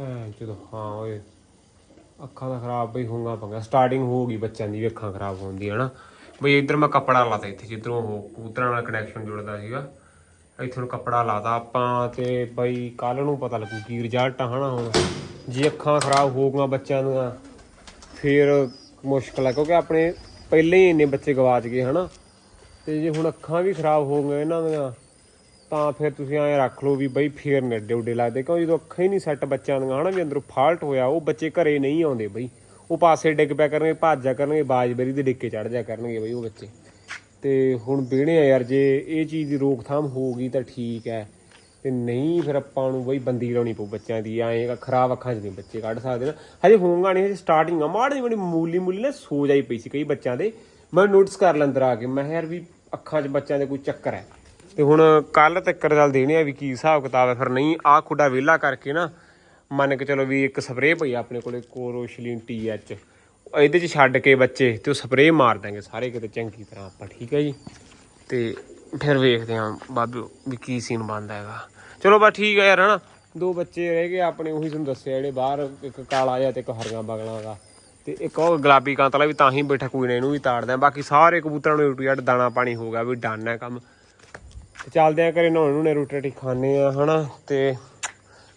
[SPEAKER 1] ਐ ਜਦੋਂ, ਹਾਂ ਓਏ, ਅੱਖਾਂ ਦਾ ਖਰਾਬ ਬਈ ਹੋਊਗਾ ਪੰਗਾ ਸਟਾਰਟਿੰਗ ਹੋ ਗਈ ਬੱਚਿਆਂ ਦੀ ਵੀ ਅੱਖਾਂ ਖਰਾਬ ਹੁੰਦੀ ਹੈ ਨਾ। ਬਈ ਇੱਧਰ ਮੈਂ ਕੱਪੜਾ ਲਾਤਾ ਇੱਥੇ, ਜਿੱਧਰੋਂ ਉਹ ਕਬੂਤਰਾਂ ਨਾਲ ਕਨੈਕਸ਼ਨ ਜੁੜਦਾ ਸੀਗਾ। ਇੱਥੇ ਨੂੰ ਕੱਪੜਾ ਲਾਤਾ ਆਪਾਂ ਤੇ ਬਈ ਕੱਲ ਨੂੰ ਪਤਾ ਲੱਗੂ ਕੀ ਰਿਜ਼ਲਟ ਆ, ਹਨਾ ਹੁਣ। ਜੇ ਅੱਖਾਂ ਖਰਾਬ ਹੋ ਗਈਆਂ ਬੱਚਿਆਂ ਦੀਆਂ, ਫਿਰ ਮੁਸ਼ਕਲ ਆ, ਕਿਉਂਕਿ ਆਪਣੇ ਪਹਿਲੇ ਹੀ ਇੰਨੇ ਬੱਚੇ ਗਵਾਚ ਗਏ, ਹਨਾ। ਤੇ ਜੇ ਹੁਣ ਅੱਖਾਂ ਵੀ ਖਰਾਬ ਹੋ ਗਈਆਂ ਇਹਨਾਂ ਦੀਆਂ, ਤਾਂ ਫਿਰ ਤੁਸੀਂ ਐਂ ਰੱਖ ਲਓ ਵੀ ਬਈ ਫੇਰ ਨੇੜੇ ਉੱਡੇ ਲੱਗਦੇ। ਕਿਉਂ ਜਦੋਂ ਅੱਖਾਂ ਹੀ ਨਹੀਂ ਸੈੱਟ ਬੱਚਿਆਂ ਦੀਆਂ, ਹਨਾ, ਵੀ ਅੰਦਰੋਂ ਫਾਲਟ ਹੋਇਆ, ਉਹ ਬੱਚੇ ਘਰੇ ਨਹੀਂ ਆਉਂਦੇ ਬਈ। ਉਹ ਪਾਸੇ ਡਿੱਗ ਪਿਆ ਕਰਨਗੇ, ਭੱਜ ਜਾ ਕਰਨਗੇ ਬਾਜਬਰੀ ਦੇ ਡਿੱਕੇ ਚੜ ਜਾ ਕਰਨਗੇ ਬਈ ਉਹ ਬੱਚੇ ਤੇ ਹੁਣ ਵਿਹਣੇ ਆ ਯਾਰ, ਜੇ ਇਹ ਚੀਜ਼ ਦੀ ਰੋਕਥਾਮ ਹੋ ਗਈ ਤਾਂ ਠੀਕ ਹੈ। ਤੇ ਨਹੀਂ ਫਿਰ ਆਪਾਂ ਨੂੰ ਬਈ ਬੰਦੀ ਲਾਉਣੀ ਪਊ ਬੱਚਿਆਂ ਦੀ, ਐਂ ਖਰਾਬ ਅੱਖਾਂ 'ਚ ਨਹੀਂ ਬੱਚੇ ਕੱਢ ਸਕਦੇ ਨਾ। ਹਜੇ ਹੋਊਗਾ ਨਹੀਂ, ਹਜੇ ਸਟਾਰਟਿੰਗ ਆ, ਮਾੜੀ ਜਿਹੀ ਮੂਲੀ ਮੂਲੀ ਨਾ ਸੋਜ ਆਈ ਪਈ ਸੀ ਕਈ ਬੱਚਿਆਂ ਦੇ। ਮੈਂ ਨੋਟਿਸ ਕਰ ਲੈਂ ਅੰਦਰ ਆ ਕੇ, ਮੈਂ ਕਿਹਾ ਯਾਰ ਵੀ ਅੱਖਾਂ 'ਚ ਬੱਚਿਆਂ ਦੇ ਕੋਈ ਚੱਕਰ ਹੈ। ਤੇ ਹੁਣ ਕੱਲ ਤੱਕ ਚੱਲ ਦੇਣੇ ਆ ਵੀ ਕੀ ਹਿਸਾਬ ਕਿਤਾਬ ਹੈ, ਫਿਰ ਨਹੀਂ ਆਹ ਖੁੱਡਾ ਵਿਹਲਾ ਕਰਕੇ ਨਾ ਮੰਨ ਕੇ ਚਲੋ ਵੀ ਇੱਕ ਸਪਰੇਅ ਪਈ ਆ ਆਪਣੇ ਕੋਲੇ ਕੋਰੋਸ਼ਲੀਨ ਟੀਐਚ ਇਹਦੇ 'ਚ ਛੱਡ ਕੇ ਬੱਚੇ ਤੇ ਉਹ ਸਪਰੇਅ ਮਾਰ ਦਾਂਗੇ ਸਾਰੇ ਕਿਤੇ ਚੰਗੀ ਤਰ੍ਹਾਂ ਆਪਾਂ, ਠੀਕ ਹੈ ਜੀ? ਤੇ ਫਿਰ ਵੇਖਦੇ ਹਾਂ ਬਾਬੂ ਵੀ ਕੀ ਸੀਨ ਬਣਦਾ ਹੈਗਾ। ਚਲੋ ਬਸ ਠੀਕ ਹੈ ਯਾਰ, ਹਨਾ? ਦੋ ਬੱਚੇ ਰਹਿ ਗਏ, ਆਪਣੇ ਉਹੀ ਤੁਹਾਨੂੰ ਦੱਸਿਆ, ਜਿਹੜੇ ਬਾਹਰ ਇੱਕ ਕਾਲਾ ਜਿਹਾ ਤੇ ਇੱਕ ਹਰੀਆਂ ਬਗਲਾਂ ਦਾ। ਤੇ ਇੱਕ ਉਹ ਗੁਲਾਬੀ ਕਾਂਤਲਾ ਵੀ ਤਾਂ ਹੀ ਬੈਠਾ, ਕੋਈ ਨਾ ਇਹਨੂੰ ਵੀ ਤਾੜਦੇ। ਆ ਬਾਕੀ ਸਾਰੇ ਕਬੂਤਰਾਂ ਨੂੰ ਰੋਟੀ ਜੱਟ ਦਾਣਾ ਪਾਣੀ ਹੋ ਗਿਆ, ਵੀ ਡਨ ਹੈ ਕੰਮ। ਤੇ ਚੱਲਦੇ ਆ ਘਰੇ ਨਹਾਉਣ ਨੂੰ ਰੋਟੀ ਰਾਟੀ ਖਾਣੇ ਆ, ਹਨਾ? ਤੇ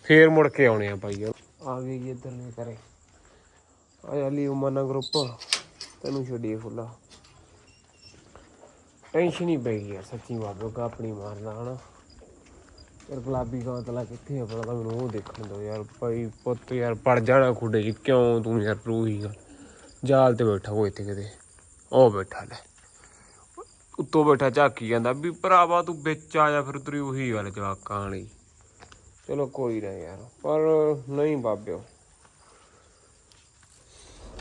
[SPEAKER 1] ਫੇਰ ਮੁੜ ਕੇ ਆਉਣੇ ਆ ਭਾਈ। ਆ ਗਏ ਜੀ ਇੱਧਰ ਨੇ ਕਰੇ ਆ ਜਾਲੀ ਉਮਨਾ ਗਰੁੱਪ ਤੈਨੂੰ ਛੱਡੀਏ ਫੁੱਲਾ। ਟੈਨਸ਼ਨ ਹੀ ਪੈ ਗਈ ਯਾਰ ਸੱਚੀ ਬਾਬਾ ਕਾ ਆਪਣੀ ਮਾਰਨਾ, ਹਨਾ। ਯਾਰ ਗੁਲਾਬੀ ਕਾਂਤਲਾ ਕਿੱਥੇ ਆ ਬੜਾ ਮੈਨੂੰ ਉਹ ਦੇਖਣ ਦੋ ਯਾਰ। ਭਾਈ ਪੁੱਤ ਯਾਰ, ਪੜ ਜਾਣਾ ਖੁੱਡੇ ਜੀ ਕਿਉਂ ਤੂੰ ਯਾਰ ਰੂਹੀ ਗੱਲ ਜਾਲ ਤੇ ਬੈਠਾ ਹੋਏ ਇੱਥੇ ਕਿਤੇ। ਉਹ ਬੈਠਾ ਲੈ। ਉੱਤੋਂ ਬੈਠਾ ਝਾਕੀ ਜਾਂਦਾ ਵੀ ਭਰਾਵਾ ਤੂੰ ਵਿੱਚ ਆ ਜਾ, ਫਿਰ ਤੇਰੀ ਉਹੀ ਗੱਲ ਜਵਾਕਾਂ ਵਾਲੀ। ਚਲੋ ਕੋਈ ਨਾ ਯਾਰ, ਪਰ ਨਹੀਂ ਬਾਬਿਓ।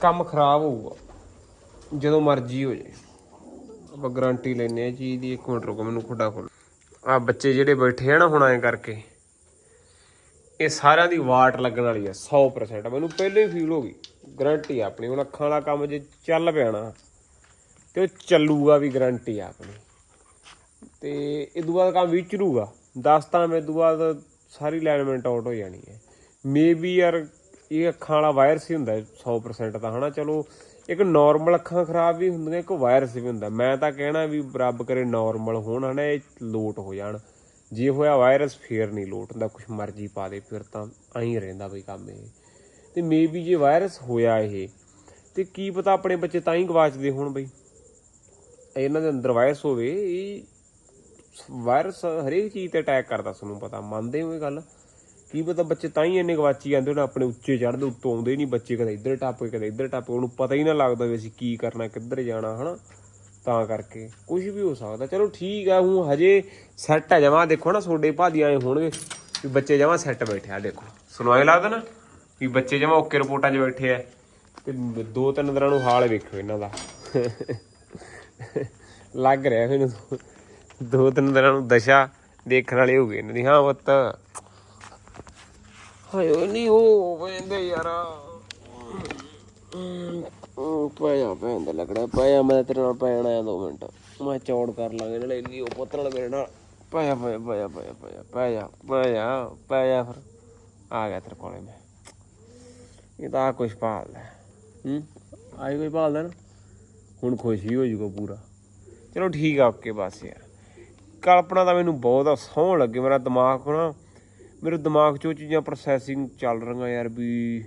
[SPEAKER 1] ਕੰਮ ਖਰਾਬ ਹੋਊਗਾ, ਜਦੋਂ ਮਰਜ਼ੀ ਹੋ ਜਾਏ ਆਪਾਂ ਗਾਰੰਟੀ ਲੈਨੇ ਆ ਚੀਜ਼ ਦੀ ਇੱਕ ਮਿੰਟ ਰੁਕੋ, ਮੈਨੂੰ ਖੁੱਡਾ ਖੋਲ ਆ ਬੱਚੇ ਜਿਹੜੇ ਬੈਠੇ ਆ ਨਾ ਹੁਣ ਐਂ ਕਰਕੇ, ਇਹ ਸਾਰਿਆਂ ਦੀ ਵਾਟ ਲੱਗਣ ਵਾਲੀ ਆ 100% ਮੈਨੂੰ ਪਹਿਲੇ ਹੀ ਫੀਲ ਹੋ ਗਈ ਗਾਰੰਟੀ ਆਪਣੀ। ਹੁਣ ਅੱਖਾਂ ਵਾਲਾ ਕੰਮ ਜੇ ਚੱਲ ਪਿਆ ਨਾ, ਤੇ ਉਹ ਚੱਲੂਗਾ ਵੀ ਗਾਰੰਟੀ ਆਪਣੀ। ਤੇ ਇਹ ਦੂਆ ਬਾਅਦ ਕੰਮ ਵਿਚਰੂਗਾ ਦੱਸ ਤਾਂ ਮੈਂ ਤੋਂ ਬਾਅਦ ਸਾਰੀ ਅਲਾਈਨਮੈਂਟ ਆਊਟ ਹੋ ਜਾਣੀ ਹੈ। ਮੇਬੀ ਯਾਰ ਇਹ ਅੱਖਾਂ ਵਾਲਾ ਵਾਇਰਸ ਹੀ ਹੁੰਦਾ ਹੈ 100% ਤਾਂ, ਹਨਾ? ਚਲੋ, ਇੱਕ ਨਾਰਮਲ ਅੱਖਾਂ ਖਰਾਬ ਵੀ ਹੁੰਦੀਆਂ, ਇੱਕ ਵਾਇਰਸ ਵੀ ਹੁੰਦਾ। ਮੈਂ ਤਾਂ ਕਹਿਣਾ ਵੀ ਰੱਬ ਕਰੇ ਨਾਰਮਲ ਹੋਣ, ਹਨਾ? ਇਹ ਲੋਟ ਹੋ ਜਾਣ। ਜੇ ਹੋਇਆ ਵਾਇਰਸ ਫੇਰ ਨਹੀਂ ਲੋਟ ਹੁੰਦਾ। ਕੁਛ ਮਰਜ਼ੀ ਪਾ ਦੇ, ਫਿਰ ਤਾਂ ਐਂ ਰਹਿੰਦਾ ਬਈ ਕੰਮ ਇਹ। ਤੇ ਮੇਬੀ ਜੇ ਵਾਇਰਸ ਹੋਇਆ ਇਹ, ਤੇ ਕੀ ਪਤਾ ਆਪਣੇ ਬੱਚੇ ਤਾਂ ਹੀ ਗਵਾਚਦੇ ਹੋਣ ਬਈ। ਇਹਨਾਂ ਦੇ ਅੰਦਰ ਵਾਇਰਸ ਹੋਵੇ, ਇਹ ਵਾਇਰਸ ਹਰੇਕ ਚੀਜ਼ ਤੇ ਅਟੈਕ ਕਰਦਾ ਤੁਹਾਨੂੰ ਪਤਾ, ਮੰਨਦੇ ਹੋ ਇਹ ਗੱਲ? ਕੀ ਪਤਾ ਬੱਚੇ ਤਾਂ ਹੀ ਇੰਨੇ ਗਵਾਚੀ ਜਾਂਦੇ, ਉਹਨਾਂ ਆਪਣੇ ਉੱਚੇ ਚੜ੍ਹਦੇ ਉੱਤੋਂ ਆਉਂਦੇ ਨਹੀਂ ਬੱਚੇ, ਕਦੇ ਇੱਧਰ ਟੱਪ ਕੇ ਕਦੇ ਇੱਧਰ ਟੱਪ ਕੇ ਉਹਨੂੰ ਪਤਾ ਹੀ ਨਾ ਲੱਗਦਾ ਵੀ ਅਸੀਂ ਕੀ ਕਰਨਾ, ਕਿੱਧਰ ਜਾਣਾ, ਹਨਾ? ਤਾਂ ਕਰਕੇ ਕੁਝ ਵੀ ਹੋ ਸਕਦਾ। ਚਲੋ ਠੀਕ ਆ, ਹੁਣ ਹਜੇ ਸੈੱਟ ਆ ਜਮਾ, ਦੇਖੋ ਨਾ ਤੁਹਾਡੇ ਭਾਜੀ ਆਏ ਹੋਣਗੇ ਵੀ ਬੱਚੇ ਜਮਾ ਸੈੱਟ ਬੈਠੇ ਆ, ਦੇਖੋ। ਸੁਣਵਾਈ ਲੱਗਦਾ ਨਾ ਵੀ ਬੱਚੇ ਜਮਾ ਓਕੇ ਰਿਪੋਰਟਾਂ 'ਚ ਬੈਠੇ ਆ ਤੇ ਦੋ ਤਿੰਨ ਦਿਨਾਂ ਨੂੰ ਹਾਲ ਵੇਖੋ ਇਹਨਾਂ ਦਾ। ਲੱਗ ਰਿਹਾ ਮੈਨੂੰ। ਦੋ ਤਿੰਨ ਦਿਨਾਂ ਨੂੰ ਦਸ਼ਾ ਦੇਖਣ ਵਾਲੇ ਹੋ ਗਏ ਇਹਨਾਂ ਦੀ। ਹਾਂ ਪੁੱਤ। ਹਾਏ ਨਹੀਂ, ਉਹ ਵੇਂਦੇ ਯਾਰ। ਪਾਇਆ ਪੈਂਦਾ ਲੱਗਣਾ ਪਾਇਆ ਮੈਂ ਤੇਰੇ ਨਾਲ ਪੈਣ ਆਇਆ 2 ਮਿੰਟ। ਮੈਂ ਚੌੜ ਕਰ ਲਾਂਗੇ ਨਾਲੇ ਇੰਨੀ ਉਹ ਪੁੱਤ ਨਾਲ ਮੇਰੇ ਨਾਲ। ਪਾਇਆ ਪਾਇਆ ਪਾਇਆ ਪਾਇਆ ਪਾਇਆ ਪਾਇਆ ਪਾਇਆ ਪਾਇਆ ਫਿਰ। ਆ ਗਿਆ ਤੇਰੇ ਕੋਲੇ ਮੈਂ। ਇਹ ਤਾਂ ਆਹ ਕੁਛ ਭਾਲਦਾ ਹੂੰ। ਆਈ ਕੋਈ ਭਾਲਦਾ ਨਾ। ਹੁਣ ਖੁਸ਼ੀ ਹੋ ਜਾਊਗਾ ਪੂਰਾ। ਚਲੋ ਠੀਕ ਆ, ਓਕੇ, ਬਸ ਯਾਰ। ਕਲਪਨਾ ਤਾਂ ਮੈਨੂੰ ਬਹੁਤ ਸੌਂ ਲੱਗੇ ਮੇਰਾ ਦਿਮਾਗ ਨਾ ਮੇਰੇ ਦਿਮਾਗ 'ਚ ਉਹ ਚੀਜ਼ਾਂ ਪ੍ਰੋਸੈਸਿੰਗ ਚੱਲ ਰਹੀਆਂ ਯਾਰ ਵੀ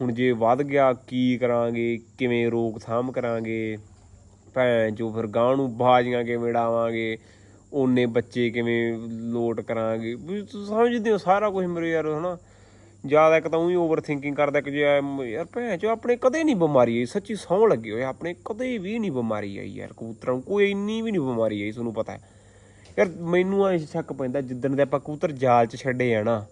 [SPEAKER 1] ਹੁਣ ਜੇ ਵੱਧ ਗਿਆ ਕੀ ਕਰਾਂਗੇ, ਕਿਵੇਂ ਰੋਕਥਾਮ ਕਰਾਂਗੇ? ਭੈਣ ਜੋ ਫਿਰ ਗਾਂ ਨੂੰ ਬਾਜੀਆਂ ਕਿਵੇਂ ਡਾਵਾਂਗੇ ਓਨੇ ਬੱਚੇ ਕਿਵੇਂ ਲੋਟ ਕਰਾਂਗੇ? ਵੀ ਤੁਸੀਂ ਸਮਝਦੇ ਹੋ ਸਾਰਾ ਕੁਝ ਮੇਰੇ ਯਾਰ, ਹਨਾ? ਜ਼ਿਆਦਾ ਇੱਕ ਤਾਂ ਉਹੀ ਓਵਰ ਥਿੰਕਿੰਗ ਕਰਦਾ ਕਿ ਜੇ ਯਾਰ ਭੈਣ ਚੋ ਆਪਣੇ ਕਦੇ ਨਹੀਂ ਬਿਮਾਰੀ ਆਈ, ਸੱਚੀ ਸੌਂ ਲੱਗੇ ਹੋਏ ਆਪਣੇ ਕਦੇ ਵੀ ਨਹੀਂ ਬਿਮਾਰੀ ਆਈ ਯਾਰ ਕਬੂਤਰਾਂ ਨੂੰ, ਕੋਈ ਇੰਨੀ ਵੀ ਨਹੀਂ ਬਿਮਾਰੀ ਆਈ, ਤੁਹਾਨੂੰ ਪਤਾ ਹੈ। ਯਾਰ ਮੈਨੂੰ ਐ ਸ਼ੱਕ ਪੈਂਦਾ ਜਿੱਦਣ ਦੇ ਆਪਾਂ ਕਬੂਤਰ ਜਾਲ 'ਚ ਛੱਡੇ ਆ ਨਾ,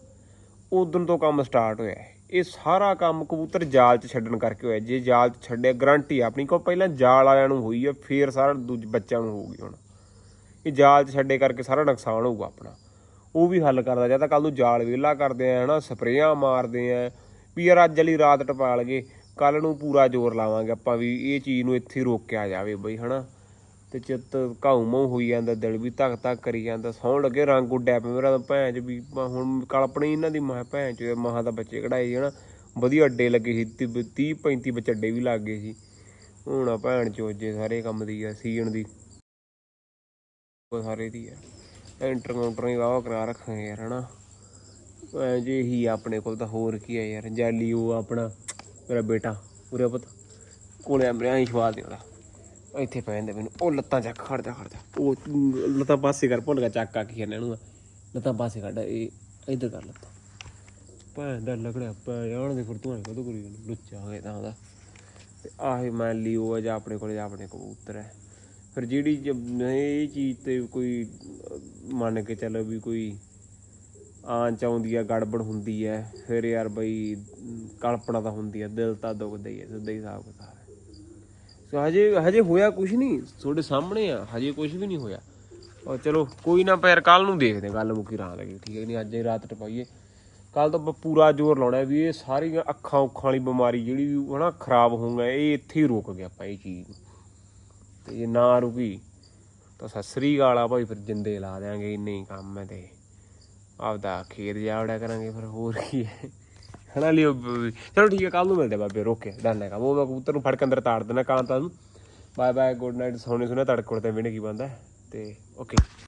[SPEAKER 1] ਉਦੋਂ ਤੋਂ ਕੰਮ ਸਟਾਰਟ ਹੋਇਆ ਇਹ ਸਾਰਾ ਕੰਮ ਕਬੂਤਰ ਜਾਲ 'ਚ ਛੱਡਣ ਕਰਕੇ ਹੋਇਆ ਜੇ ਜਾਲ 'ਚ ਛੱਡਿਆ ਗਰੰਟੀ ਆਪਣੀ ਕੋਲ ਪਹਿਲਾਂ ਜਾਲ ਵਾਲਿਆਂ ਨੂੰ ਹੋਈ ਹੈ, ਫੇਰ ਸਾਰਾ ਦੂਜੇ, ਬੱਚਿਆਂ ਨੂੰ ਹੋਊਗੀ ਹੁਣ। ਇਹ ਜਾਲ 'ਚ ਛੱਡੇ ਕਰਕੇ ਸਾਰਾ ਨੁਕਸਾਨ ਹੋਊਗਾ ਆਪਣਾ। ਉਹ ਵੀ ਹੱਲ ਕਰਦਾ, ਜਾਂ ਤਾਂ ਕੱਲ ਨੂੰ ਜਾਲ ਵਿਹਲਾ ਕਰਦੇ ਆ, ਹਨਾ, ਸਪਰੇਆਂ ਮਾਰਦੇ ਆ, ਵੀ ਯਾਰ ਅੱਜ ਵਾਲੀ ਰਾਤ ਟਪਾ ਲਗੇ ਕੱਲ ਨੂੰ ਪੂਰਾ ਜ਼ੋਰ ਲਾਵਾਂਗੇ ਆਪਾਂ ਵੀ ਇਹ ਚੀਜ਼ ਨੂੰ ਇੱਥੇ ਰੋਕਿਆ ਜਾਵੇ ਬਈ, ਹਨਾ। ਤੇ ਚਿੱਤ ਘਾਉ ਹੋਈ ਜਾਂਦਾ, ਦਿਲ ਵੀ ਧੱਕ ਧੱਕ ਕਰੀ ਜਾਂਦਾ, ਸੌਣ ਲੱਗੇ ਰੰਗ ਉੱਡਿਆ ਪਿਆ। ਮੇਰਾ ਤਾਂ ਭੈਣ ਚ ਵੀ, ਮੈਂ ਹੁਣ ਕਲਪਣੀ ਇਹਨਾਂ ਦੀ ਮਾਂ ਭੈਣ ਚ ਮਹਾਂ ਦਾ ਬੱਚੇ ਕਢਾਏ ਹਨਾ। ਵਧੀਆ ਅੱਡੇ ਲੱਗੇ ਸੀ 30 35 ਬੱਚੇ ਅੱਡੇ ਵੀ ਲੱਗ ਗਏ ਸੀ। ਹੁਣ ਆ ਭੈਣ ਚੋਜੇ ਸਾਰੇ ਕੰਮ ਦੀ ਆ, ਸੀਜ਼ਨ ਦੀ। ਸਾਰੇ ਦੀ ਆ। ਐਂਟਰ ਕਾਊਂਟਰ ਹੀ ਵਾਹ ਕਰਾ ਰੱਖਾਂਗੇ ਯਾਰ, ਹਨਾ। ਐ ਜੇ ਹੀ ਆਪਣੇ ਕੋਲ ਤਾਂ ਹੋਰ ਕੀ ਆ ਯਾਰ, ਜਾਲੀ ਉਹ ਆਪਣਾ, ਮੇਰਾ ਬੇਟਾ, ਉਰੇ ਪੁੱਤ। ਕੋਲੇ ਅੰਬਰਿਆਂ ਹੀ ਛਵਾ ਦੇਣਾ ਇੱਥੇ ਪੈ ਜਾਂਦੇ ਮੈਨੂੰ। ਉਹ ਲੱਤਾਂ ਚੱਕ ਖੜ ਜਾ ਖੜ ਜਾ। ਉਹ ਲੱਤਾਂ ਪਾਸੇ ਕਰ ਭੁੱਲ ਗਿਆ ਚੱਕ ਆ ਕੀ ਇਹਨੂੰ ਇਹਨੂੰ। ਲੱਤਾਂ ਪਾਸੇ ਕੱਢ ਇਹ ਇੱਧਰ ਕਰ ਲੱਤਾਂ। ਭੈਣ ਦਾ ਲਗੜਿਆ ਪੈ ਜਾਣ ਦੇ ਫਿਰ ਤੂੰ ਕਦੋਂ ਕਰੀ ਜਾਂਦਾ ਲੁੱਚਾ ਹੋਇਆ ਤਾਂ ਉਹਦਾ। ਤੇ ਆਹੇ ਮੈਂ ਲਿਓ ਜਾਂ ਆਪਣੇ ਕੋਲੇ ਜਾਂ ਆਪਣੇ ਕਬੂਤਰ ਹੈ ਫਿਰ ਜਿਹੜੀ ਜ- ਇਹ ਚੀਜ਼ ਤੇ ਕੋਈ ਮੰਨ ਕੇ ਚੱਲੋ ਵੀ ਕੋਈ ਆਂਚ ਆਉਂਦੀ ਆ ਗੜਬੜ ਹੁੰਦੀ ਹੈ ਫਿਰ ਯਾਰ ਬਈ ਕਲਪਨਾ ਤਾਂ ਹੁੰਦੀ ਆ ਦਿਲ ਤਾਂ ਦੁਖਦਾ ਹੀ ਹੈ ਸਿੱਧਾ ਹੀ ਹਿਸਾਬ ਕਿਤਾਬ ਹੈ ਹਜੇ ਹਜੇ ਹੋਇਆ ਕੁਝ ਨਹੀਂ? ਤੁਹਾਡੇ ਸਾਹਮਣੇ ਆ ਹਜੇ ਕੁਝ ਵੀ ਨਹੀਂ ਹੋਇਆ। ਔਰ ਚਲੋ ਕੋਈ ਨਾ ਪੈਰ ਕੱਲ ਨੂੰ ਦੇਖਦੇ ਹਾਂ, ਗੱਲ ਮੁੱਕੀ ਰਾਂ ਲੱਗੀ ਠੀਕ ਹੈ ਨਹੀਂ? ਅੱਜ ਹੀ ਰਾਤ ਟਪਾਈਏ। ਕੱਲ ਤੋਂ ਆਪਾਂ ਪੂਰਾ ਜ਼ੋਰ ਲਾਉਣਾ ਵੀ ਇਹ ਸਾਰੀਆਂ ਅੱਖਾਂ ਉੱਖਾਂ ਵਾਲੀ ਬਿਮਾਰੀ ਜਿਹੜੀ ਵੀ ਹਨਾ ਖਰਾਬ ਹੋਊਗਾ ਇਹ ਇੱਥੇ ਹੀ ਰੁਕ ਗਿਆ ਆਪਾਂ ਇਹ ਚੀਜ਼ ਨੂੰ। ਤੇ ਜੇ ਨਾ ਰੁਕੀ ਤਾਂ ਸਸਰੀ ਆ ਭਾਈ ਫਿਰ ਜਿੰਦੇ ਲਾ ਦਿਆਂਗੇ ਇੰਨੇ ਹੀ ਕੰਮ ਹੈ ਤੇ। ਆਪਦਾ ਖੇਤ ਜਾਵੜਿਆ ਕਰਾਂਗੇ ਫਿਰ ਹੋਰ ਕੀ ਹੈ। ਹਨਾ ਲਿਓ ਬ- ਚਲੋ ਠੀਕ ਹੈ ਕੱਲ ਨੂੰ ਮਿਲਦੇ ਆ ਬਾਬੇ, ਰੋਕੇ ਡਨ ਹੈਗਾ। ਉਹ ਮੈਂ ਕਬੂਤਰ ਨੂੰ ਫੜ ਕੇ ਅੰਦਰ ਤਾੜ ਦੇਣਾ ਕਾਂਤਾ ਨੂੰ। ਬਾਏ ਬਾਏ ਗੁੱਡ ਨਾਈਟ ਸੋਨੇ ਸੁਨੇ ਤੜਕੋੜ ਤੇ ਵੀ ਕੀ ਬੰਦਾ ਤੇ ਓਕੇ